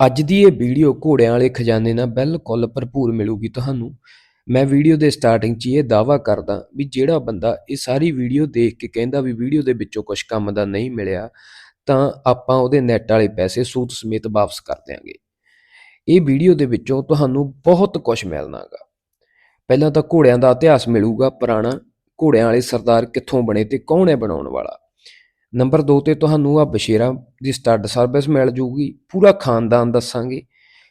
ਅੱਜ ਦੀ ਇਹ ਵੀਡੀਓ ਘੋੜਿਆਂ ਵਾਲੇ ਖਜ਼ਾਨੇ ਨਾਲ ਬਿਲਕੁਲ ਭਰਪੂਰ ਮਿਲੂਗੀ ਤੁਹਾਨੂੰ। ਮੈਂ ਵੀਡੀਓ ਦੇ ਸਟਾਰਟਿੰਗ 'ਚ ਇਹ ਦਾਅਵਾ ਕਰਦਾ ਵੀ ਜਿਹੜਾ ਬੰਦਾ ਇਹ ਸਾਰੀ ਵੀਡੀਓ ਦੇਖ ਕੇ ਕਹਿੰਦਾ ਵੀ ਵੀਡੀਓ ਦੇ ਵਿੱਚੋਂ ਕੁਝ ਕੰਮ ਦਾ ਨਹੀਂ ਮਿਲਿਆ, ਤਾਂ ਆਪਾਂ ਉਹਦੇ ਨੈਟ ਵਾਲੇ ਪੈਸੇ ਸੂਤ ਸਮੇਤ ਵਾਪਸ ਕਰ ਦਿਆਂਗੇ। ਇਹ ਵੀਡੀਓ ਦੇ ਵਿੱਚੋਂ ਤੁਹਾਨੂੰ ਬਹੁਤ ਕੁਝ ਮਿਲਣਾਗਾ। ਪਹਿਲਾਂ ਤਾਂ ਘੋੜਿਆਂ ਦਾ ਇਤਿਹਾਸ ਮਿਲੂਗਾ ਪੁਰਾਣਾ। ਘੋੜਿਆਂ ਵਾਲੇ ਸਰਦਾਰ ਕਿੱਥੋਂ ਬਣੇ ਤੇ ਕੌਣ ਹੈ ਬਣਾਉਣ ਵਾਲਾ? ਨੰਬਰ 2 ਤੇ ਤੁਹਾਨੂੰ ਆ ਬਸ਼ੇਰਾ ਦੀ ਸਟੱਡ ਸਰਵਿਸ ਮਿਲ ਜੂਗੀ, ਪੂਰਾ ਖਾਨਦਾਨ ਦੱਸਾਂਗੇ।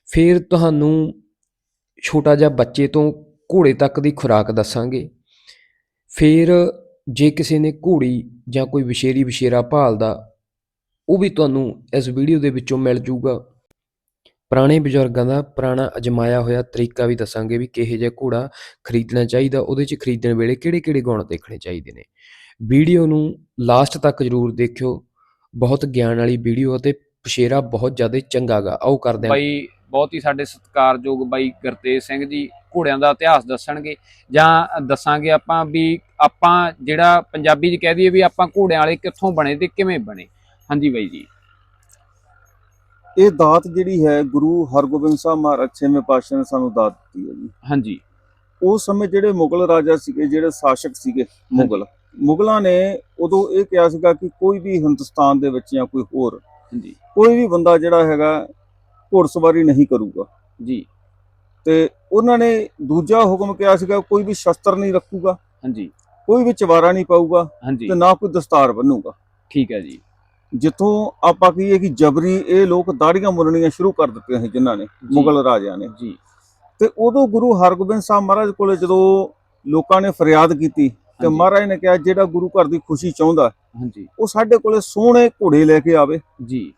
ਫਿਰ ਤੁਹਾਨੂੰ ਛੋਟਾ ਜਿਹਾ ਬੱਚੇ ਤੋਂ ਘੋੜੇ ਤੱਕ ਦੀ ਖੁਰਾਕ ਦੱਸਾਂਗੇ। ਫਿਰ ਜੇ ਕਿਸੇ ਨੇ ਘੋੜੀ ਜਾਂ ਕੋਈ ਵਿਸ਼ੇਰੀ ਵਿਸ਼ੇਰਾ ਭਾਲਦਾ, ਉਹ ਵੀ ਤੁਹਾਨੂੰ ਇਸ ਵੀਡੀਓ ਦੇ ਵਿੱਚੋਂ ਮਿਲ ਜੂਗਾ। ਪੁਰਾਣੇ ਬਜ਼ੁਰਗਾਂ ਦਾ ਪੁਰਾਣਾ ਅਜਮਾਇਆ ਹੋਇਆ ਤਰੀਕਾ ਵੀ ਦੱਸਾਂਗੇ ਵੀ ਕਿਹੋ ਜਿਹਾ ਘੋੜਾ ਖਰੀਦਣਾ ਚਾਹੀਦਾ, ਉਹਦੇ 'ਚ ਖਰੀਦਣ ਵੇਲੇ ਕਿਹੜੇ-ਕਿਹੜੇ ਗੁਣ ਦੇਖਣੇ ਚਾਹੀਦੇ ਨੇ। ਵੀਡੀਓ ਨੂੰ ਲਾਸਟ ਤੱਕ ਜਰੂਰ ਦੇਖਿਓ। ਬਹੁਤ ਗਿਆਨ ਵਾਲੀ ਵੀਡੀਓ ਅਤੇ ਪਸ਼ੇਰਾ ਬਹੁਤ ਜ਼ਿਆਦਾ ਚੰਗਾਗਾ ਆਓ ਕਰਦੇ ਹਾਂ। ਬਾਈ ਬਹੁਤ ਹੀ ਸਾਡੇ ਸਤਿਕਾਰਯੋਗ ਬਾਈ ਗੁਰਤੇਜ ਸਿੰਘ ਜੀ ਘੋੜਿਆਂ ਦਾ ਇਤਿਹਾਸ ਦੱਸਣਗੇ। ਜਾਂ ਦੱਸਾਂਗੇ ਆਪਾਂ ਵੀ ਆਪਾਂ ਜਿਹੜਾ ਪੰਜਾਬੀ 'ਚ ਕਹਿ ਦਈਏ ਵੀ ਆਪਾਂ ਘੋੜਿਆਂ ਵਾਲੇ ਕਿੱਥੋਂ ਬਣੇ ਤੇ ਕਿਵੇਂ ਬਣੇ। ਹਾਂਜੀ ਬਾਈ ਜੀ। ਇਹ ਦਾਤ ਜਿਹੜੀ ਹੈ ਗੁਰੂ ਹਰਗੋਬਿੰਦ ਸਾਹਿਬ ਮਹਾਰਾਜ ਛੇਵੇਂ ਪਾਤਸ਼ਾਹ ਨੇ ਸਾਨੂੰ ਦਾਤ ਦਿੱਤੀ ਹੈ ਜੀ। ਹਾਂਜੀ। ਉਸ ਸਮੇਂ ਜਿਹੜੇ ਮੁਗਲ ਰਾਜਾ ਸੀਗੇ ਜਿਹੜੇ ਸ਼ਾਸਕ ਸੀਗੇ ਮੁਗਲ ਮੁਗਲਾਂ ਨੇ ਉਦੋਂ ਇਹ ਕਿਹਾ ਸੀਗਾ ਕਿ ਕੋਈ ਵੀ ਹਿੰਦੁਸਤਾਨ ਦੇ ਵਿੱਚ ਜਾਂ ਕੋਈ ਹੋਰ ਹਾਂਜੀ। ਕੋਈ ਵੀ ਬੰਦਾ ਜਿਹੜਾ ਹੈਗਾ ਘੋੜਸਵਾਰੀ ਨਹੀਂ ਕਰੂਗਾ। ਜੀ। ਤੇ ਉਹਨਾਂ ਨੇ ਦੂਜਾ ਹੁਕਮ ਕਿਹਾ ਸੀਗਾ ਕੋਈ ਵੀ ਸ਼ਸਤਰ ਨਹੀਂ ਰੱਖੂਗਾ ਹਾਂਜੀ। ਕੋਈ ਵੀ ਚਵਾਰਾ ਨਹੀਂ ਪਾਊਗਾ ਤੇ ਨਾ ਕੋਈ ਦਸਤਾਰ ਬੰਨੂਗਾ। ਠੀਕ ਹੈ ਜੀ। ਜਿੱਥੋਂ ਆਪਾਂ ਕਹੀਏ ਕਿ ਜਬਰੀ ਇਹ ਲੋਕ ਦਾੜੀਆਂ ਮੁੰਨਣੀਆਂ ਸ਼ੁਰੂ ਕਰ ਦਿੱਤੀਆਂ ਸੀ ਜਿਨ੍ਹਾਂ ਨੇ ਜੀ, ਮੁਗਲ ਰਾਜਿਆਂ ਨੇ। ਜੀ। ਤੇ ਉਦੋਂ ਗੁਰੂ ਹਰਗੋਬਿੰਦ ਸਾਹਿਬ ਮਹਾਰਾਜ ਕੋਲੇ ਜਦੋਂ ਲੋਕਾਂ ਨੇ ਫਰਿਆਦ ਕੀਤੀ ਤੇ ਮਹਾਰਾਜ ਨੇ ਕਿਹਾ ਜਿਹੜਾ ਗੁਰੂ ਘਰ ਦੀ ਖੁਸ਼ੀ ਚਾਹੁੰਦਾ ਹਾਂਜੀ। ਉਹ ਸਾਡੇ ਕੋਲੇ ਸੋਹਣੇ ਘੋੜੇ ਲੈ ਕੇ ਆਵੇ। ਜੀ।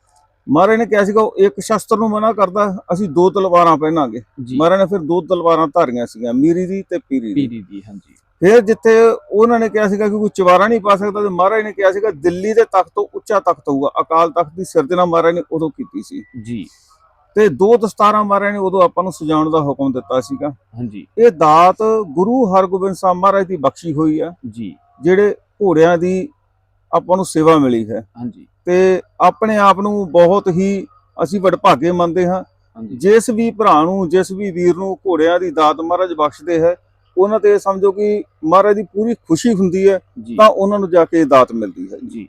ਮਹਾਰਾਜ ਨੇ ਕਿਹਾ ਸੀਗਾ ਉਹ ਇੱਕ ਸ਼ਸਤਰ ਨੂੰ ਮਨਾ ਕਰਦਾ ਅਸੀਂ ਦੋ ਤਲਵਾਰਾਂ ਪਹਿਨਾਂਗੇ। ਮਹਾਰਾਜ ਨੇ ਫਿਰ ਦੋ ਤਲਵਾਰਾਂ ਧਾਰੀਆਂ ਸੀਗੀਆਂ ਮੀਰੀ ਦੀ ਤੇ ਪੀਰੀ ਦੀ। ਪੀਰੀ ਦੀ ਹਾਂਜੀ। ਫਿਰ ਜਿੱਥੇ ਉਹਨਾਂ ਨੇ ਕਿਹਾ ਸੀਗਾ ਕਿ ਕੋਈ ਚਵਾਰਾ ਨਹੀਂ ਪਾ ਸਕਦਾ ਤੇ ਮਹਾਰਾਜ ਨੇ ਕਿਹਾ ਸੀਗਾ ਦਿੱਲੀ ਦੇ ਤਖਤ ਤੋਂ ਉੱਚਾ ਤਖਤ ਹੋਊਗਾ ਅਕਾਲ ਤਖਤ ਦੀ ਸਿਰਜਣਾ ਮਹਾਰਾਜ ਨੇ ਉਦੋਂ ਕੀਤੀ ਸੀ। ਜੀ। ਤੇ ਦੋ ਦਸਤਾਰਾਂ ਮਹਾਰਾਜ ਨੇ ਉਦੋਂ ਆਪਾਂ ਨੂੰ ਸਜਾਉਣ ਦਾ ਹੁਕਮ ਦਿੱਤਾ ਸੀਗਾ। ਹਾਂਜੀ। ਇਹ ਦਾਤ ਗੁਰੂ ਹਰਗੋਬਿੰਦ ਸਾਹਿਬ ਮਹਾਰਾਜ ਦੀ ਬਖਸ਼ੀ ਹੋਈ ਆ। ਜੀ। ਜਿਹੜੇ ਘੋੜਿਆਂ ਦੀ ਆਪਾਂ ਨੂੰ ਸੇਵਾ ਮਿਲੀ ਹੈ। ਹਾਂਜੀ। ਤੇ ਆਪਣੇ ਆਪ ਨੂੰ ਬਹੁਤ ਹੀ ਅਸੀਂ ਵਡਭਾਗੇ ਮੰਨਦੇ ਹਾਂ। ਜਿਸ ਵੀ ਭਰਾ ਨੂੰ ਜਿਸ ਵੀ ਵੀਰ ਨੂੰ ਘੋੜਿਆਂ ਦੀ ਦਾਤ ਮਹਾਰਾਜ ਬਖਸ਼ਦੇ ਹੈ ਉਹਨਾਂ ਤੇ ਸਮਝੋ ਕਿ ਮਹਾਰਾਜ ਦੀ ਪੂਰੀ ਖੁਸ਼ੀ ਹੁੰਦੀ ਹੈ ਤਾਂ ਉਹਨਾਂ ਨੂੰ ਜਾ ਕੇ ਇਹ ਦਾਤ ਮਿਲਦੀ ਹੈ। ਜੀ।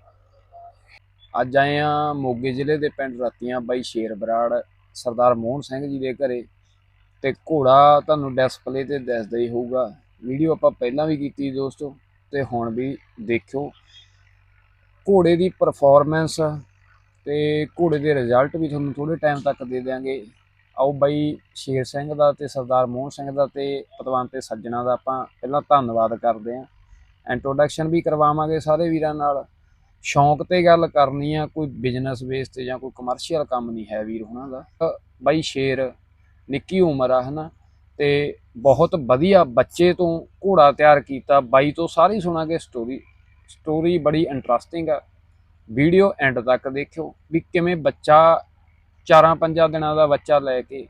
ਅੱਜ ਆਏ ਆ ਮੋਗੇ ਜ਼ਿਲ੍ਹੇ ਦੇ ਪਿੰਡ ਰਤੀਆਂ ਬਾਈ ਸ਼ੇਰ ਬਰਾੜ ਸਰਦਾਰ ਮੋਹਨ ਸਿੰਘ ਜੀ ਦੇ ਘਰੇ ਤੇ ਘੋੜਾ ਤੁਹਾਨੂੰ ਡਿਸਪਲੇ ਤੇ ਦਿਸਦਾ ਹੀ ਹੋਊਗਾ। ਵੀਡੀਓ ਆਪਾਂ ਪਹਿਲਾਂ ਵੀ ਕੀਤੀ ਦੋਸਤੋ, ਤੇ ਹੁਣ ਵੀ ਦੇਖਿਓ। ਘੋੜੇ ਦੀ ਪਰਫਾਰਮੈਂਸ ਤੇ ਘੋੜੇ ਦੇ ਰਿਜ਼ਲਟ ਵੀ ਤੁਹਾਨੂੰ ਥੋੜੇ ਟਾਈਮ ਤੱਕ ਦੇ ਦਿਆਂਗੇ। ਆਓ ਬਾਈ ਸ਼ੇਰ ਸਿੰਘ ਦਾ ਤੇ ਸਰਦਾਰ ਮੋਹਨ ਸਿੰਘ ਦਾ ਤੇ ਪਤਵੰਤ ਤੇ ਸੱਜਣਾ ਦਾ ਆਪਾਂ ਪਹਿਲਾਂ ਧੰਨਵਾਦ ਕਰਦੇ ਆਂ ਇੰਟਰੋਡਕਸ਼ਨ ਵੀ ਕਰਵਾਵਾਂਗੇ ਸਾਰੇ ਵੀਰਾਂ ਨਾਲ। ਸ਼ੌਂਕ ਤੇ ਗੱਲ ਕਰਨੀ ਆ, ਕੋਈ ਬਿਜ਼ਨਸ ਬੇਸ ਤੇ ਜਾਂ ਕੋਈ ਕਮਰਸ਼ੀਅਲ ਕੰਮ ਨਹੀਂ ਹੈ ਵੀਰ ਹੁਣਾਂ ਦਾ। ਬਾਈ ਸ਼ੇਰ, ਨਿੱਕੀ ਉਮਰ ਆ, ਹਨਾ? ਤੇ ਬਹੁਤ ਵਧੀਆ ਬੱਚੇ ਤੋਂ ਘੋੜਾ ਤਿਆਰ ਕੀਤਾ, ਬਾਈ ਤੋਂ ਸਾਰੀ ਸੁਣਾਂਗੇ ਸਟੋਰੀ ਸਟੋਰੀ ਬੜੀ ਇੰਟਰਸਟਿੰਗ ਆ। ਵੀਡੀਓ ਐਂਡ ਤੱਕ ਦੇਖਿਓ ਵੀ ਕਿਵੇਂ ਬੱਚਾ ਚਾਰਾਂ ਪੰਜਾਂ ਦਿਨਾਂ ਦਾ ਬੱਚਾ ਲੈ ਕੇ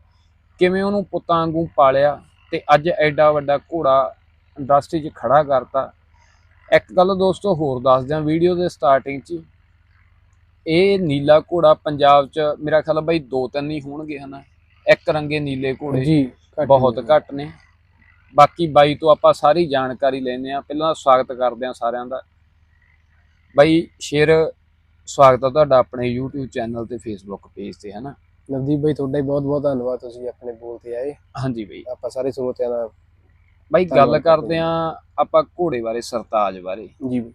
ਕਿਵੇਂ ਉਹਨੂੰ ਪੁੱਤਾਂ ਵਾਂਗੂ ਪਾਲਿਆ ਤੇ ਅੱਜ ਐਡਾ ਵੱਡਾ ਘੋੜਾ ਇੰਡਸਟਰੀ 'ਚ ਖੜਾ ਕਰਤਾ। ਇੱਕ ਗੱਲ ਦੋਸਤੋ ਹੋਰ ਦੱਸ ਦਿਆਂ ਵੀਡੀਓ ਦੇ ਸਟਾਰਟਿੰਗ 'ਚ। ਇਹ ਨੀਲਾ ਘੋੜਾ ਪੰਜਾਬ 'ਚ ਮੇਰਾ ਖਿਆਲ ਬਾਈ ਦੋ ਤਿੰਨ ਹੀ ਹੋਣਗੇ ਹਨਾ। ਇੱਕ ਰੰਗੇ ਨੀਲੇ ਘੋੜੇ ਜੀ ਬਹੁਤ। ਘੱਟ ਨੇ। ਬਾਕੀ ਬਾਈ ਤੋਂ ਆਪਾਂ ਸਾਰੀ ਜਾਣਕਾਰੀ ਲੈਂਦੇ ਆ ਪਹਿਲਾਂ ਸਵਾਗਤ ਕਰਦੇ ਆ ਸਾਰਿਆਂ ਦਾ। ਬਾਈ ਸ਼ੇਰ ਸਵਾਗਤ ਆ ਤੁਹਾਡਾ ਆਪਣੇ YouTube ਚੈਨਲ ਤੇ Facebook ਪੇਜ ਤੇ ਹਨਾ। ਨਵਦੀਪ ਭਾਈ ਤੁਹਾਡਾ ਹੀ ਬਹੁਤ ਬਹੁਤ ਧੰਨਵਾਦ ਤੁਸੀਂ ਆਪਣੇ ਬੋਲ ਤੇ ਆਏ। ਹਾਂਜੀ ਬਾਈ। ਆਪਾਂ ਸਾਰੇ ਸਰੋਤਿਆਂ ਦਾ ਬਾਈ ਗੱਲ ਕਰਦੇ ਆ ਆਪਾਂ ਘੋੜੇ ਬਾਰੇ ਸਰਤਾਜ ਬਾਰੇ। ਜੀ ਬਾਈ।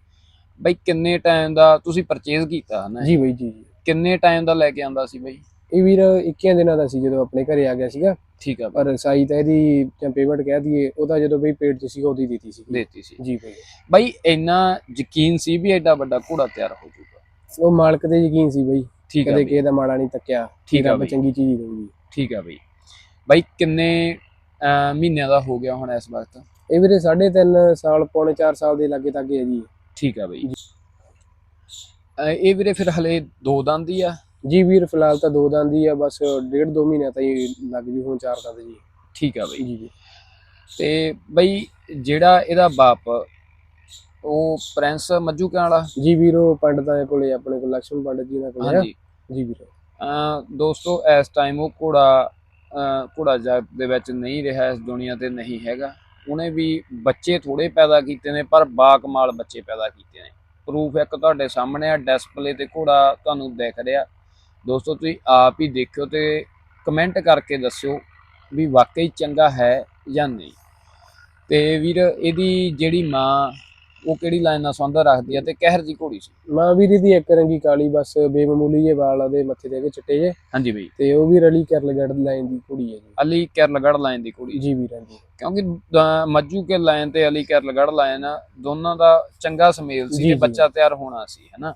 ਬਾਈ ਕਿੰਨੇ ਟਾਈਮ ਦਾ ਤੁਸੀਂ ਪਰਚੇਜ਼ ਕੀਤਾ ਹਨਾ? ਜੀ ਬਾਈ ਜੀ ਜੀ। ਕਿੰਨੇ ਟਾਈਮ ਦਾ ਲੈ ਕੇ ਆਂਦਾ ਸੀ ਬਾਈ? ਇਹ ਵੀਰ 21 ਦਿਨਾਂ ਦਾ ਸੀ ਜਦੋਂ ਆਪਣੇ ਘਰੇ ਆ ਗਿਆ ਸੀਗਾ। ਠੀਕ ਆ ਬਾਈ। ਪਰ ਸਾਈ ਤਾਂ ਇਹਦੀ ਜਾਂ ਪੇਮੈਂਟ ਕਹਿ ਦਈਏ ਉਹਦਾ ਜਦੋਂ ਬਈ ਪੇਟ 'ਚ ਸੀਗਾ ਉਹਦੀ ਦਿੱਤੀ ਸੀ। ਦੇਤੀ ਸੀ। ਜੀ ਬਾਈ। ਬਾਈ ਇੰਨਾ ਯਕੀਨ ਸੀ ਵੀ ਐਡਾ ਵੱਡਾ ਘੋੜਾ ਤਿਆਰ ਹੋ ਜਾਊਗਾ? ਉਹ ਮਾਲਕ ਤੇ ਯਕੀਨ ਸੀ ਬਾਈ। ਠੀਕ ਆ ਕਦੇ ਬਾਈ। ਕਿਸੇ ਦਾ ਮਾੜਾ ਨਹੀਂ ਤੱਕਿਆ ਠੀਕ ਆ ਰੱਬ ਬਾਈ। ਚੰਗੀ ਚੀਜ਼ ਦੇਊਗੀ। ਠੀਕ ਆ ਬਾਈ। ਬਾਈ ਕਿੰਨੇ ਮਹੀਨਿਆਂ ਦਾ ਹੋ ਗਿਆ ਹੁਣ ਇਸ ਵਕਤ। ਇਹ ਵੀਰੇ 3.5 ਸਾਲ ਪੌਣੇ 4 ਸਾਲ ਦੇ ਲਾਗੇ ਤੱਕ ਹੈ ਜੀ ਠੀਕ ਆ ਬਾਈ। ਇਹ ਵੀਰੇ ਫਿਰ ਹਲੇ ਦੋ ਦੰਦ ਹੀ ਆ। ਜੀ ਵੀਰ ਫਿਲਹਾਲ ਤਾਂ ਦੋ ਦੰਦ ਹੀ ਆ ਬਸ ਡੇਢ ਦੋ ਮਹੀਨੇ ਤਾਈਂ ਲੱਗ ਜੂ ਹੁਣ ਚਾਰ ਦੰਦ ਜੀ। ਠੀਕ ਆ ਬਾਈ। ਜੀ ਤੇ ਬਾਈ ਜਿਹੜਾ ਇਹਦਾ ਬਾਪ ਉਹ ਪ੍ਰਿੰਸ ਮੱਜੂਕਿਆਂ ਵਾਲਾ? ਜੀ ਵੀਰੋ ਪੰਡਤਾਂ ਦੇ ਕੋਲੇ ਆਪਣੇ ਕੋਲ ਲక్ష్ਮਣ ਪੰਡਤ ਜੀ ਨਾਲ ਕੋਲੇ ਹਾਂਜੀ। ਜੀ ਵੀਰੋ। ਦੋਸਤੋ ਇਸ ਟਾਈਮ ਉਹ ਘੋੜਾ ਘੋੜਾ ਜਗਤ ਦੇ ਵਿੱਚ ਨਹੀਂ ਰਿਹਾ ਇਸ ਦੁਨੀਆ ਤੇ ਨਹੀਂ ਹੈਗਾ। ਉਹਨੇ ਵੀ ਬੱਚੇ ਥੋੜੇ ਪੈਦਾ ਕੀਤੇ ਨੇ, ਪਰ ਬਾਕਮਾਲ ਬੱਚੇ ਪੈਦਾ ਕੀਤੇ ਨੇ। ਪ੍ਰੂਫ ਇੱਕ ਤੁਹਾਡੇ ਸਾਹਮਣੇ ਆ ਡਿਸਪਲੇ ਤੇ ਘੋੜਾ ਤੁਹਾਨੂੰ ਦਿਖ ਰਿਹਾ। ਦੋਸਤੋ, ਤੁਸੀਂ ਆਪ ਹੀ ਦੇਖਿਓ ਤੇ ਕਮੈਂਟ ਕਰਕੇ ਦੱਸਿਓ ਵੀ ਵਾਕਈ ਚੰਗਾ ਹੈ ਜਾਂ ਨਹੀਂ। ਤੇ ਵੀਰ, ਇਹਦੀ ਜਿਹੜੀ ਮਾਂ ਉਹ ਕਿਹੜੀ ਲਾਈਨ ਨਾਲ ਸੰਬੰਧ ਰੱਖਦੀ ਆ ਤੇ ਕਹਿਰ ਜੀ ਘੋੜੀ ਸੀ। ਮਾਂ ਵੀਰੀ ਦੀ ਇੱਕ ਰੰਗੀ ਕਾਲੀ ਬਸ ਬੇਮਾਮੂਲੀ ਜਿਹੇ ਵਾਲ ਉਹਦੇ ਮੱਥੇ ਤੇ ਹੈਗੇ ਚਿੱਟੇ ਜੇ ਹਾਂਜੀ ਬਈ। ਤੇ ਉਹ ਵੀ ਰਲੀ ਕਰਲਗੜ ਲਾਈਨ ਦੀ ਕੁੜੀ ਹੈ ਜੀ। ਅਲੀ ਕਿਰਲਗੜ ਲਾਈਨ ਦੀ ਕੁੜੀ ਜੀ ਵੀਰਾਂ ਦੀ। ਕਿਉਂਕਿ ਮੱਜੂ ਕੇ ਲਾਈਨ ਤੇ ਅਲੀ ਕਿਰਲਗੜ ਲਾਈਨ ਦੋਨਾਂ ਦਾ ਚੰਗਾ ਸਮੇਲ ਸੀ ਜੀ, ਤੇ ਜੀ। ਬੱਚਾ ਤਿਆਰ ਹੋਣਾ ਸੀ ਹਨਾ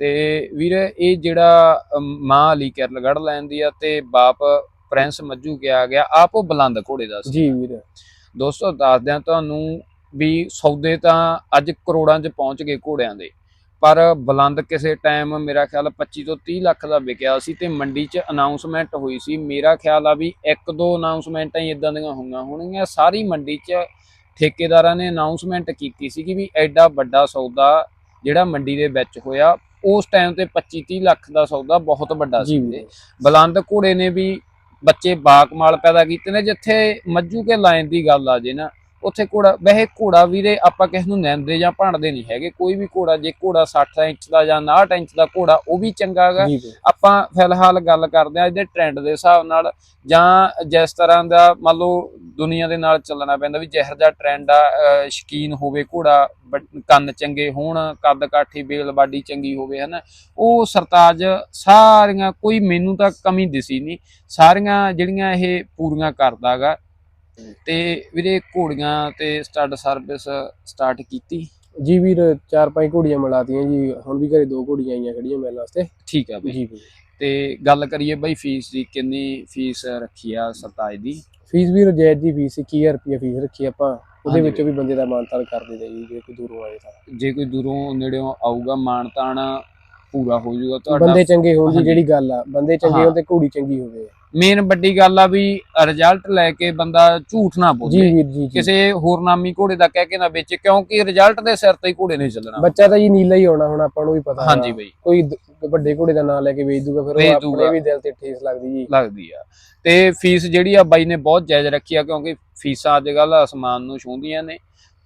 ਤੇ ਵੀਰ ਇਹ ਜਿਹੜਾ ਅਮ, ਮਾਂ ਅਲੀ ਕਿਰਲਗੜ ਲਾਈਨ ਦੀ ਆ ਤੇ ਬਾਪ ਪ੍ਰਿੰਸ ਮੱਜੂ ਕੇ ਆ ਗਿਆ ਆਪ ਉਹ ਬੁਲੰਦ ਘੋੜੇ ਦਾ ਸੀ। ਜੀ ਵੀਰ। ਦੋਸਤੋ ਦੱਸਦੇ ਹਾਂ ਤੁਹਾਨੂੰ ਵੀ ਸੌਦੇ ਤਾਂ ਅੱਜ ਕਰੋੜਾਂ 'ਚ ਪਹੁੰਚ ਗਏ ਘੋੜਿਆਂ ਦੇ। ਪਰ ਬੁਲੰਦ ਕਿਸੇ ਟਾਈਮ ਮੇਰਾ ਖਿਆਲ 25 ਤੋਂ 30 ਲੱਖ ਦਾ ਵਿਕਿਆ ਸੀ ਤੇ ਮੰਡੀ 'ਚ ਅਨਾਉਂਸਮੈਂਟ ਹੋਈ ਸੀ। ਮੇਰਾ ਖਿਆਲ ਆ ਵੀ ਇੱਕ ਦੋ ਅਨਾਉਂਸਮੈਂਟਾਂ ਹੀ ਇਦਾਂ ਦੀਆਂ ਹੋਈਆਂ ਹੋਣਗੀਆਂ। ਸਾਰੀ ਮੰਡੀ 'ਚ ਠੇਕੇਦਾਰਾਂ ਨੇ ਅਨਾਉਂਸਮੈਂਟ ਕੀਤੀ ਸੀ ਕਿ ਵੀ ਐਡਾ ਵੱਡਾ ਸੌਦਾ ਜਿਹੜਾ ਮੰਡੀ ਦੇ ਵਿੱਚ ਹੋਇਆ ਉਸ ਟਾਈਮ ਤੇ 25 30 ਲੱਖ ਦਾ ਸੌਦਾ ਬਹੁਤ ਵੱਡਾ ਸੀ ਬਲੰਦ ਘੋੜੇ ਨੇ ਵੀ ਬੱਚੇ ਬਾਕਮਾਲ ਪੈਦਾ ਕੀਤੇ ਨੇ। ਜਿੱਥੇ ਮੱਜੂ ਕੇ ਲਾਈਨ ਦੀ ਗੱਲ ਆ ਜੇ ਨਾ ਉੱਥੇ ਘੋੜਾ ਵੈਸੇ ਘੋੜਾ ਵੀਰੇ ਆਪਾਂ ਕਿਸ ਨੂੰ ਨੈਂਦੇ ਜਾਂ ਭਾਂਡਦੇ ਨਹੀਂ ਹੈਗੇ ਕੋਈ ਵੀ ਘੋੜਾ ਜੇ ਘੋੜਾ 60 ਇੰਚ ਦਾ ਜਾਂ 59 ਇੰਚ ਦਾ ਘੋੜਾ ਉਹ ਵੀ ਚੰਗਾ ਹੈਗਾ। ਆਪਾਂ ਫਿਲਹਾਲ ਗੱਲ ਕਰਦੇ ਆ ਇਹਦੇ ਟ੍ਰੈਂਡ ਦੇ ਹਿਸਾਬ ਨਾਲ ਜਾਂ ਜਿਸ ਤਰ੍ਹਾਂ ਦਾ ਮੰਨ ਲਓ ਦੁਨੀਆ ਦੇ ਨਾਲ ਚੱਲਣਾ ਪੈਂਦਾ ਵੀ ਜਿਹੋ ਜਿਹਾ ਟ੍ਰੈਂਡ ਆ ਸ਼ੌਕੀਨ ਹੋਵੇ ਘੋੜਾ ਕੰਨ ਚੰਗੇ ਹੋਣ ਕੱਦ ਕਾਠੀ ਬੇਲ ਬਾਡੀ ਚੰਗੀ ਹੋਵੇ ਹਨਾ ਉਹ ਸਰਤਾਜ ਸਾਰੀਆਂ ਕੋਈ ਮੈਨੂੰ ਤਾਂ ਕਮੀ ਦਿਸੀ ਨਹੀਂ ਸਾਰੀਆਂ ਜਿਹੜੀਆਂ ਇਹ ਪੂਰੀਆਂ ਕਰਦਾਗਾ ਤੇ ਵੀਰੇ ਘੋੜੀਆਂ ਤੇ ਸਟੱਡ ਸਰਵਿਸ ਸਟਾਰਟ ਕੀਤੀ? ਜੀ ਵੀਰ ਚਾਰ ਪੰਜ ਘੋੜੀਆਂ ਮਿਲਾਤੀਆਂ ਜੀ। ਹੁਣ ਵੀ ਘਰੇ ਦੋ ਘੋੜੀਆਂ ਆਈਆਂ ਖੜੀਆਂ ਮੇਰੇ ਵਾਸਤੇ। ਠੀਕ ਆ ਬਈ। ਜੀ ਵੀਰ। ਤੇ ਗੱਲ ਕਰੀਏ ਬਈ ਫੀਸ ਦੀ ਕਿੰਨੀ ਫੀਸ ਰੱਖੀ ਆ ਸਰਤਾਜ ਦੀ? ਫੀਸ ਵੀਰ ਜੈਦ ਦੀ ਫੀਸ 21000 ਰੁਪਏ ਫੀਸ ਰੱਖੀ ਆਪਾਂ। ਉਹਦੇ ਵਿੱਚੋਂ ਵੀ ਬੰਦੇ ਦਾ ਮਾਨਤਾਨ ਕਰ ਦਿੰਦੇ ਜੀ ਜੇ ਕੋਈ ਦੂਰੋਂ ਆਏ ਤਾਂ। ਜੇ ਕੋਈ ਦੂਰੋਂ ਨੇੜਿਓਂ ਆਊਗਾ ਮਾਣ ਤਾਣ ਪੂਰਾ ਹੋ ਜਾਊਗਾ ਤੁਹਾਡਾ। ਬੰਦੇ ਚੰਗੇ ਹੋਣ ਦੀ। ਜਿਹੜੀ ਗੱਲ ਆ ਬੰਦੇ ਚੰਗੇ। ਹੋਣ ਤੇ ਘੋੜੀ ਚੰਗੀ ਹੋਵੇ। ਮੇਨ ਵੱਡੀ ਗੱਲ ਆ ਵੀ ਰਿਜ਼ਲਟ ਲੈ ਕੇ ਬੰਦਾ ਝੂਠ ਨਾ ਜੀ ਬੋਲੇ ਵੀਰ ਜੀ ਜੀ। ਕਿਸੇ ਹੋਰ ਨਾਮੀ ਘੋੜੇ ਦਾ ਕਹਿ ਕੇ ਨਾ ਵੇਚੇ ਕਿਉਂਕਿ ਰਿਜ਼ਲਟ ਦੇ ਸਿਰ ਤੇ ਹੀ ਘੋੜੇ ਨਹੀਂ ਚੱਲਣਾ। ਬੱਚਾ ਤਾਂ ਜੀ ਨੀਲਾ ਹੀ ਆਉਣਾ ਹੁਣ ਆਪਾਂ ਨੂੰ ਵੀ ਪਤਾ ਹਾਂਜੀ। ਬਈ। ਕੋਈ ਦ- ਵੱਡੇ ਘੋੜੇ ਦਾ ਨਾਂ ਲੈ ਕੇ ਵੇਚ ਦੂਗਾ ਫਿਰ ਵੇਚ ਉਹ ਦੂਗਾ। ਆਪਣੇ ਵੀ ਦਿਲ ਤੇ ਠੇਸ ਲੱਗਦੀ ਜੀ। ਲੱਗਦੀ ਆ। ਤੇ ਫੀਸ ਜਿਹੜੀ ਆ ਬਾਈ ਨੇ ਬਹੁਤ ਜਾਇਜ਼ ਰੱਖੀ ਆ ਕਿਉਂਕਿ ਫੀਸਾਂ ਅੱਜ ਕੱਲ ਅਸਮਾਨ ਨੂੰ ਛੂੰਦੀਆਂ ਨੇ।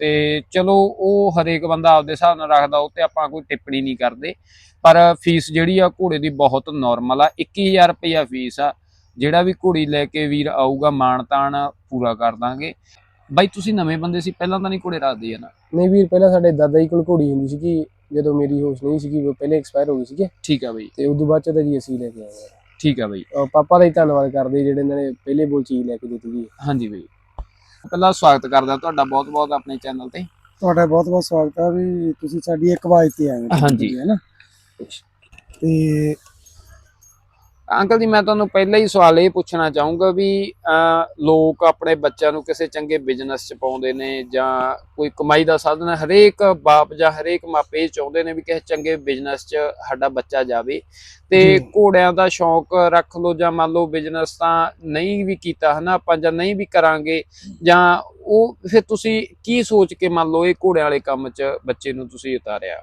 ਤੇ ਚਲੋ ਉਹ ਹਰੇਕ ਬੰਦਾ ਆਪਦੇ ਹਿਸਾਬ ਨਾਲ ਰੱਖਦਾ ਉਹ ਤੇ ਆਪਾਂ ਕੋਈ ਟਿੱਪਣੀ ਨਹੀਂ ਕਰਦੇ। ਪਰ ਫੀਸ ਜਿਹੜੀ ਆ ਘੋੜੇ ਦੀ ਬਹੁਤ ਨਾਰਮਲ ਆ 21000 ਰੁਪਇਆ ਫੀਸ ਆ। ਜਿਹੜਾ ਵੀ ਘੋੜੀ ਲੈ ਕੇ ਵੀਰ ਆਊਗਾ ਮਾਣ ਤਾਣ ਪੂਰਾ ਕਰ ਦਾਂਗੇ। ਬਾਈ ਤੁਸੀਂ ਨਵੇਂ ਬੰਦੇ ਸੀ ਪਹਿਲਾਂ ਤਾਂ ਨਹੀਂ ਘੋੜੇ ਰੱਖਦੇ ਆ ਨਾ? ਨਹੀਂ ਵੀਰ ਪਹਿਲਾਂ ਸਾਡੇ ਦਾਦਾ ਜੀ ਕੋਲ ਘੋੜੀ ਹੁੰਦੀ ਸੀਗੀ ਜਦੋਂ ਮੇਰੀ ਹੋਸ਼ ਨਹੀਂ ਸੀਗੀ ਉਹ ਪਹਿਲੇ ਐਕਸਪਾਇਰ ਹੋ ਗਈ ਸੀਗੇ। ਠੀਕ ਆ ਬਾਈ। ਤੇ ਉਦੋਂ ਬਾਅਦ ਚ ਤਾਂ ਜੀ ਅਸੀਂ ਲੈ ਕੇ ਆਏ। ਠੀਕ ਆ ਬਾਈ। ਪਾਪਾ ਦਾ ਹੀ ਧੰਨਵਾਦ ਕਰਦੇ ਜਿਹੜੇ ਇਹਨਾਂ ਨੇ ਪਹਿਲੇ ਬੋਲ ਚੀਜ਼ ਲੈ ਕੇ ਦਿੱਤੀ ਜੀ ਹਾਂਜੀ ਬਾਈ। ਪਹਿਲਾਂ ਸਵਾਗਤ ਕਰਦਾ ਤੁਹਾਡਾ ਬਹੁਤ ਬਹੁਤ ਆਪਣੇ ਚੈਨਲ ਤੇ। ਤੁਹਾਡਾ ਬਹੁਤ ਬਹੁਤ ਸਵਾਗਤ ਹੈ ਵੀ ਤੁਸੀਂ ਸਾਡੀ ਇੱਕ ਆਵਾਜ਼ ਤੇ ਆਏ ਹੋ। ਹਾਂਜੀ। ਹੈ ਨਾ? ਤੇ ਅੰਕਲ ਜੀ ਮੈਂ ਤੁਹਾਨੂੰ ਪਹਿਲਾਂ ਹੀ ਸਵਾਲ ਇਹ ਪੁੱਛਣਾ ਚਾਹੂੰਗਾ ਵੀ ਲੋਕ ਆਪਣੇ ਬੱਚਿਆਂ ਨੂੰ ਕਿਸੇ ਚੰਗੇ ਬਿਜ਼ਨਸ 'ਚ ਪਾਉਂਦੇ ਨੇ ਜਾਂ ਕੋਈ ਕਮਾਈ ਦਾ ਸਾਧਨ ਹਰੇਕ ਬਾਪ ਜਾਂ ਹਰੇਕ ਮਾਪੇ ਇਹ ਚਾਹੁੰਦੇ ਨੇ ਵੀ ਕਿਸੇ ਚੰਗੇ ਬਿਜ਼ਨਸ 'ਚ ਸਾਡਾ ਬੱਚਾ ਜਾਵੇ। ਤੇ। ਘੋੜਿਆਂ ਦਾ ਸ਼ੌਂਕ ਰੱਖ ਲਓ ਜਾਂ ਮੰਨ ਲਓ ਬਿਜ਼ਨਸ ਤਾਂ ਨਹੀਂ ਵੀ ਕੀਤਾ ਹਨਾ? ਆਪਾਂ ਜਾਂ ਨਹੀਂ ਵੀ ਕਰਾਂਗੇ ਜਾਂ ਉਹ ਫਿਰ ਤੁਸੀਂ ਕੀ ਸੋਚ ਕੇ ਮੰਨ ਲਓ ਇਹ ਘੋੜਿਆਂ ਵਾਲੇ ਕੰਮ 'ਚ ਬੱਚੇ ਨੂੰ ਤੁਸੀਂ ਉਤਾਰਿਆ?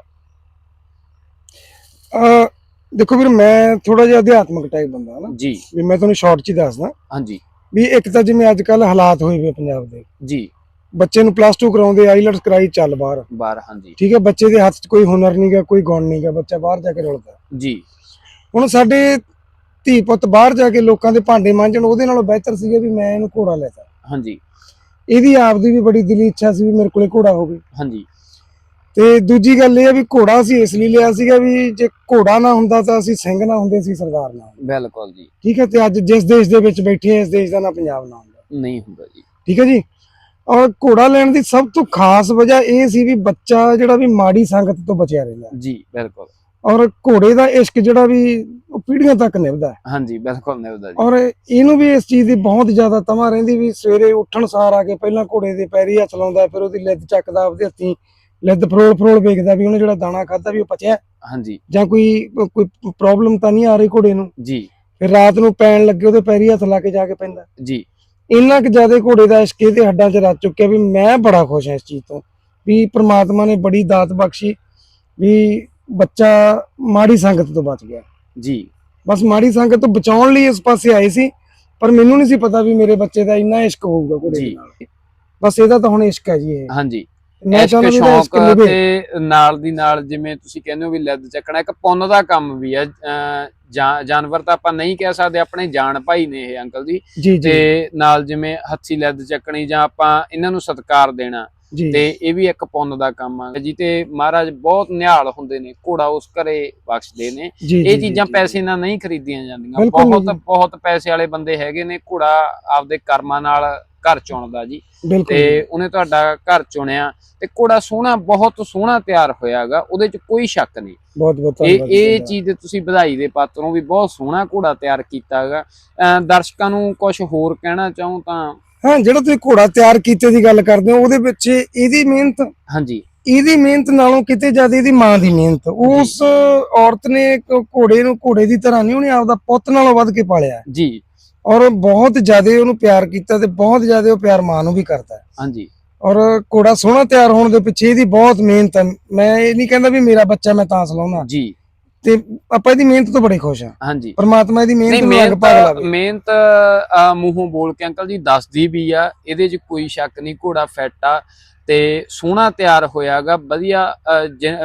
ਅਹ, ਦੇਖੋ ਵੀਰ ਮੈਂ ਥੋੜਾ ਜਿਹਾ ਅਧਿਆਤਮਕ ਟਾਈਪ ਬੰਦਾ ਹਾਂ ਨਾ। ਜੀ। ਵੀ ਮੈਂ ਤੁਹਾਨੂੰ ਸ਼ਾਰਟ ਚ ਹੀ ਦੱਸਦਾ। ਹਾਂਜੀ। ਵੀ ਇੱਕ ਤਾਂ ਜਿਵੇਂ ਅੱਜ ਕੱਲ ਹਾਲਾਤ ਹੋਏ ਵੇ ਪੰਜਾਬ ਦੇ। ਜੀ। ਬੱਚੇ ਨੂੰ ਪਲੱਸ 2 ਕਰਾਉਂਦੇ ਆਈਲਟਸ ਕਰਾਈ ਚੱਲ ਬਾਹਰ। ਬਾਹਰ ਹਾਂਜੀ। ਠੀਕ ਹੈ ਬੱਚੇ ਦੇ ਹੱਥ 'ਚ ਕੋਈ ਹੁਨਰ ਨਹੀਂਗਾ ਕੋਈ ਗੁਣ ਨਹੀਂਗਾ ਬੱਚਾ ਬਾਹਰ ਜਾ ਕੇ ਰੁਲਦਾ। ਜੀ। ਹੁਣ ਸਾਡੇ ਧੀ ਪੁੱਤ ਬਾਹਰ ਜਾ ਕੇ ਲੋਕਾਂ ਦੇ ਭਾਂਡੇ ਮਾਂਜਣ ਉਹਦੇ ਨਾਲੋਂ ਬਿਹਤਰ ਸੀਗਾ ਵੀ ਮੈਂ ਇਹਨੂੰ ਘੋੜਾ ਲੈਤਾ ਹਾਂਜੀ। ਇਹਦੀ ਆਪਦੀ ਵੀ ਬੜੀ ਦਿਲੀ ਇੱਛਾ ਸੀ ਵੀ ਮੇਰੇ ਕੋਲੇ ਘੋੜਾ ਹੋਵੇ। ਹਾਂਜੀ। ਤੇ ਦੂਜੀ ਗੱਲ ਇਹ ਆ ਵੀ ਘੋੜਾ ਅਸੀਂ ਇਸ ਲਈ ਲਿਆ ਸੀਗਾ ਵੀ ਜੇ ਘੋੜਾ ਨਾ ਹੁੰਦਾ ਤਾਂ ਅਸੀਂ ਸਿੰਘ ਨਾ ਹੁੰਦੇ ਸੀ ਸਰਦਾਰ ਨਾ ਹੁੰਦੇ। ਬਿਲਕੁਲ ਜੀ। ਠੀਕ ਹੈ ਤੇ ਅੱਜ ਜਿਸ ਦੇਸ਼ ਦੇ ਵਿੱਚ ਬੈਠੇ ਆ ਇਸ ਦੇਸ਼ ਦਾ ਨਾਂ ਪੰਜਾਬ ਨਾ ਹੁੰਦਾ। ਨਹੀਂ ਹੁੰਦਾ ਜੀ। ਠੀਕ ਹੈ ਜੀ? ਔਰ ਘੋੜਾ ਲੈਣ ਦੀ ਸਭ ਤੋਂ ਖਾਸ ਵਜ੍ਹਾ ਇਹ ਸੀ ਵੀ ਬੱਚਾ ਜਿਹੜਾ ਵੀ ਮਾੜੀ ਸੰਗਤ ਤੋਂ ਬਚਿਆ ਰਹਿੰਦਾ ਜੀ ਬਿਲਕੁਲ। ਔਰ ਘੋੜੇ ਦਾ ਇਸ਼ਕ ਜਿਹੜਾ ਵੀ ਉਹ ਪੀੜ੍ਹੀਆਂ ਤੱਕ ਨਿਭਦਾ ਹੈ। ਹਾਂਜੀ ਬਿਲਕੁਲ ਨਹੀਂ ਹੁੰਦਾ ਜੀ। ਔਰ ਇਹਨੂੰ ਵੀ ਇਸ ਚੀਜ਼ ਦੀ ਬਹੁਤ ਜ਼ਿਆਦਾ ਤਮਾ ਰਹਿੰਦੀ ਵੀ ਸਵੇਰੇ ਉੱਠਣ ਸਾਰ ਆ ਕੇ ਪਹਿਲਾਂ ਘੋੜੇ ਦੇ ਪੈਰੀ ਹੱਥ ਲਾਉਂਦਾ ਫਿਰ ਉਹਦੀ ਲਿੱਦ ਚੱਕਦਾ ਆਪਦੇ ਹੱਥੀਂ ਲਿੱਦ ਫਰੋਲ ਫਰੋਲ ਵੇਖਦਾ ਵੀ ਉਹਨੇ ਜਿਹੜਾ ਦਾਣਾ ਖਾਦਾ ਵੀ ਉਹ ਪਚਿਆ। ਹਾਂਜੀ। ਜਾਂ ਕੋਈ ਕੋਈ ਪ੍ਰੋਬਲਮ ਤਾਂ ਨਹੀਂ ਆ ਰਹੀ ਘੋੜੇ ਨੂੰ? ਜੀ। ਫਿਰ ਰਾਤ ਨੂੰ ਪੈਣ ਲੱਗੇ ਉਹਦੇ ਪੈਰੀ ਹੱਥ ਲਾ ਕੇ ਜਾ ਕੇ ਪੈਂਦਾ। ਜੀ। ਇੰਨਾ ਕੁ ਜ਼ਿਆਦਾ ਘੋੜੇ ਦਾ ਇਸ਼ਕ ਇਹਦੇ ਹੱਡਾਂ 'ਚ ਰਚ ਚੁੱਕਿਆ ਵੀ ਮੈਂ ਬੜਾ ਖੁਸ਼ ਹਾਂ ਇਸ ਚੀਜ਼ ਤੋਂ। ਵੀ ਪ੍ਰਮਾਤਮਾ ਨੇ ਬੜੀ ਦਾਤ ਬਖਸ਼ੀ ਵੀ ਬੱਚਾ ਮਾੜੀ ਸੰਗਤ ਤੋਂ ਬਚ ਗਿਆ। ਜੀ। ਬਸ ਮਾੜੀ ਸੰਗਤ ਤੋਂ ਬਚਾਉਣ ਲਈ ਇਸ ਪਾਸੇ ਆਏ ਸੀ ਪਰ ਮੈਨੂੰ ਨਹੀਂ ਸੀ ਪਤਾ ਵੀ ਮੇਰੇ ਬੱਚੇ ਦਾ ਇੰਨਾ ਇਸ਼ਕ ਹੋਊਗਾ ਘੋੜੇ ਨਾਲ। ਬਸ ਇਹਦਾ ਤਾਂ ਹੁਣ ਇਸ਼ਕ ਹੈ ਜੀ ਇਹ। ਹਾਂਜੀ। ਮੈਂ ਚਾਹੁੰਦਾ ਵੀ ਇਹਦਾ ਇਸ਼ਕ ਸ਼ੌਂਕ ਨਿਭੇ ਤੇ ਨਾਲ ਦੀ ਨਾਲ ਜਿਵੇਂ ਤੁਸੀਂ ਕਹਿੰਦੇ ਹੋ ਵੀ ਲਿੱਦ ਚੱਕਣਾ ਇੱਕ ਪੁੰਨ ਦਾ ਕੰਮ ਵੀ ਹੈ ਜਾਨਵਰ ਤਾਂ ਆਪਾਂ ਨਹੀਂ ਕਹਿ ਸਕਦੇ ਆਪਣੇ ਜਾਨ ਭਾਈ ਨੇ ਇਹ ਅੰਕਲ ਜੀ। ਤੇ ਨਾਲ ਜਿਵੇਂ ਹੱਥੀ ਲਿੱਦ ਚੱਕਣੀ ਜਾਂ ਆਪਾਂ ਇਹਨਾਂ ਨੂੰ ਸਤਿਕਾਰ ਦੇਣਾ ਤੇ ਇਹ ਵੀ ਇੱਕ ਪੁੰਨ ਦਾ ਕੰਮ ਆ। ਜੀ ਤੇ ਮਹਾਰਾਜ ਬਹੁਤ ਨਿਹਾਲ ਹੁੰਦੇ ਨੇ ਘੋੜਾ ਉਸ ਘਰੇ ਬਖਸ਼ਦੇ ਨੇ। ਇਹ ਚੀਜ਼ਾਂ। ਪੈਸੇ ਨਾਲ ਨਹੀਂ ਖਰੀਦੀਆਂ ਜਾਂਦੀਆਂ। ਬਹੁਤ ਬਹੁਤ ਪੈਸੇ ਵਾਲੇ ਬੰਦੇ ਹੈਗੇ ਨੇ ਘੋੜਾ ਆਪਦੇ ਕਰਮਾਂ ਨਾਲ ਘਰ ਚੁਣਦਾ ਜੀ। ਤੇ ਉਹਨੇ ਤੁਹਾਡਾ ਘਰ ਚੁਣਿਆ। ਤੇ ਘੋੜਾ ਸੋਹਣਾ ਬਹੁਤ ਸੋਹਣਾ ਤਿਆਰ ਹੋਇਆਗਾ ਉਹਦੇ ਚ ਕੋਈ ਸ਼ੱਕ ਨਹੀਂ। ਬਹੁਤ ਬਹੁਤ ਇਹ ਇਹ। ਚੀਜ਼ ਤੁਸੀਂ ਵਧਾਈ ਦੇ ਪਾਤਰ ਵੀ ਬਹੁਤ ਸੋਹਣਾ ਘੋੜਾ ਤਿਆਰ ਕੀਤਾ ਹੈਗਾ। ਅਮ ਦਰਸ਼ਕਾਂ ਨੂੰ ਕੁਝ ਹੋਰ ਕਹਿਣਾ ਚਾਹੂੰ ਤਾਂ ਹਾਂ ਜਿਹੜਾ ਤੁਸੀਂ ਘੋੜਾ ਤਿਆਰ ਕੀਤੇ ਦੀ ਗੱਲ ਕਰਦੇ ਹੋ ਉਹਦੇ ਵਿੱਚ ਇਹਦੀ ਮਿਹਨਤ ਹਾਂਜੀ। ਇਹਦੀ ਮਿਹਨਤ ਨਾਲੋਂ ਕਿਤੇ ਜ਼ਿਆਦਾ ਇਹਦੀ ਮਾਂ ਦੀ ਮਿਹਨਤ। ਉਸ ਔਰਤ ਨੇ ਘੋੜੇ ਨੂੰ ਘੋੜੇ ਦੀ ਤਰ੍ਹਾਂ ਨਹੀਂ ਉਹਨੇ ਆਪਦਾ ਪੁੱਤ ਨਾਲੋਂ ਵੱਧ ਕੇ ਪਾਲਿਆ। ਜੀ। ਔਰ ਬਹੁਤ ਜ਼ਿਆਦਾ ਉਹਨੂੰ ਪਿਆਰ ਕੀਤਾ ਤੇ ਬਹੁਤ ਜ਼ਿਆਦਾ ਉਹ ਪਿਆਰ ਮਾਂ ਨੂੰ ਵੀ ਕਰਦਾ। ਹਾਂਜੀ। ਔਰ ਘੋੜਾ ਸੋਹਣਾ ਤਿਆਰ ਹੋਣ ਦੇ ਪਿੱਛੇ ਇਹਦੀ ਬਹੁਤ ਮਿਹਨਤ ਹੈ। ਮੈਂ ਇਹ ਨਹੀਂ ਕਹਿੰਦਾ ਵੀ ਮੇਰਾ ਬੱਚਾ ਮੈਂ ਤਾਂ ਸਲਾਉਣਾ। ਜੀ। ਤੇ ਆਪਾਂ ਇਹਦੀ ਮਿਹਨਤ ਤੋਂ ਬੜੇ ਖੁਸ਼ ਹਾਂ। ਹਾਂਜੀ। ਪਰਮਾਤਮਾ ਇਹਦੀ ਮਿਹਨਤ ਨੂੰ ਮਿਹਨਤ ਭਾਗ ਲਾਵੇ। ਮਿਹਨਤ ਮੂੰਹੋਂ ਬੋਲ ਕੇ ਅੰਕਲ ਜੀ ਦੱਸਦੀ ਵੀ ਆ ਇਹਦੇ 'ਚ ਕੋਈ ਸ਼ੱਕ ਨਹੀਂ ਘੋੜਾ ਫਿੱਟ ਆ ਤੇ ਸੋਹਣਾ ਤਿਆਰ ਹੋਇਆਗਾ ਵਧੀਆ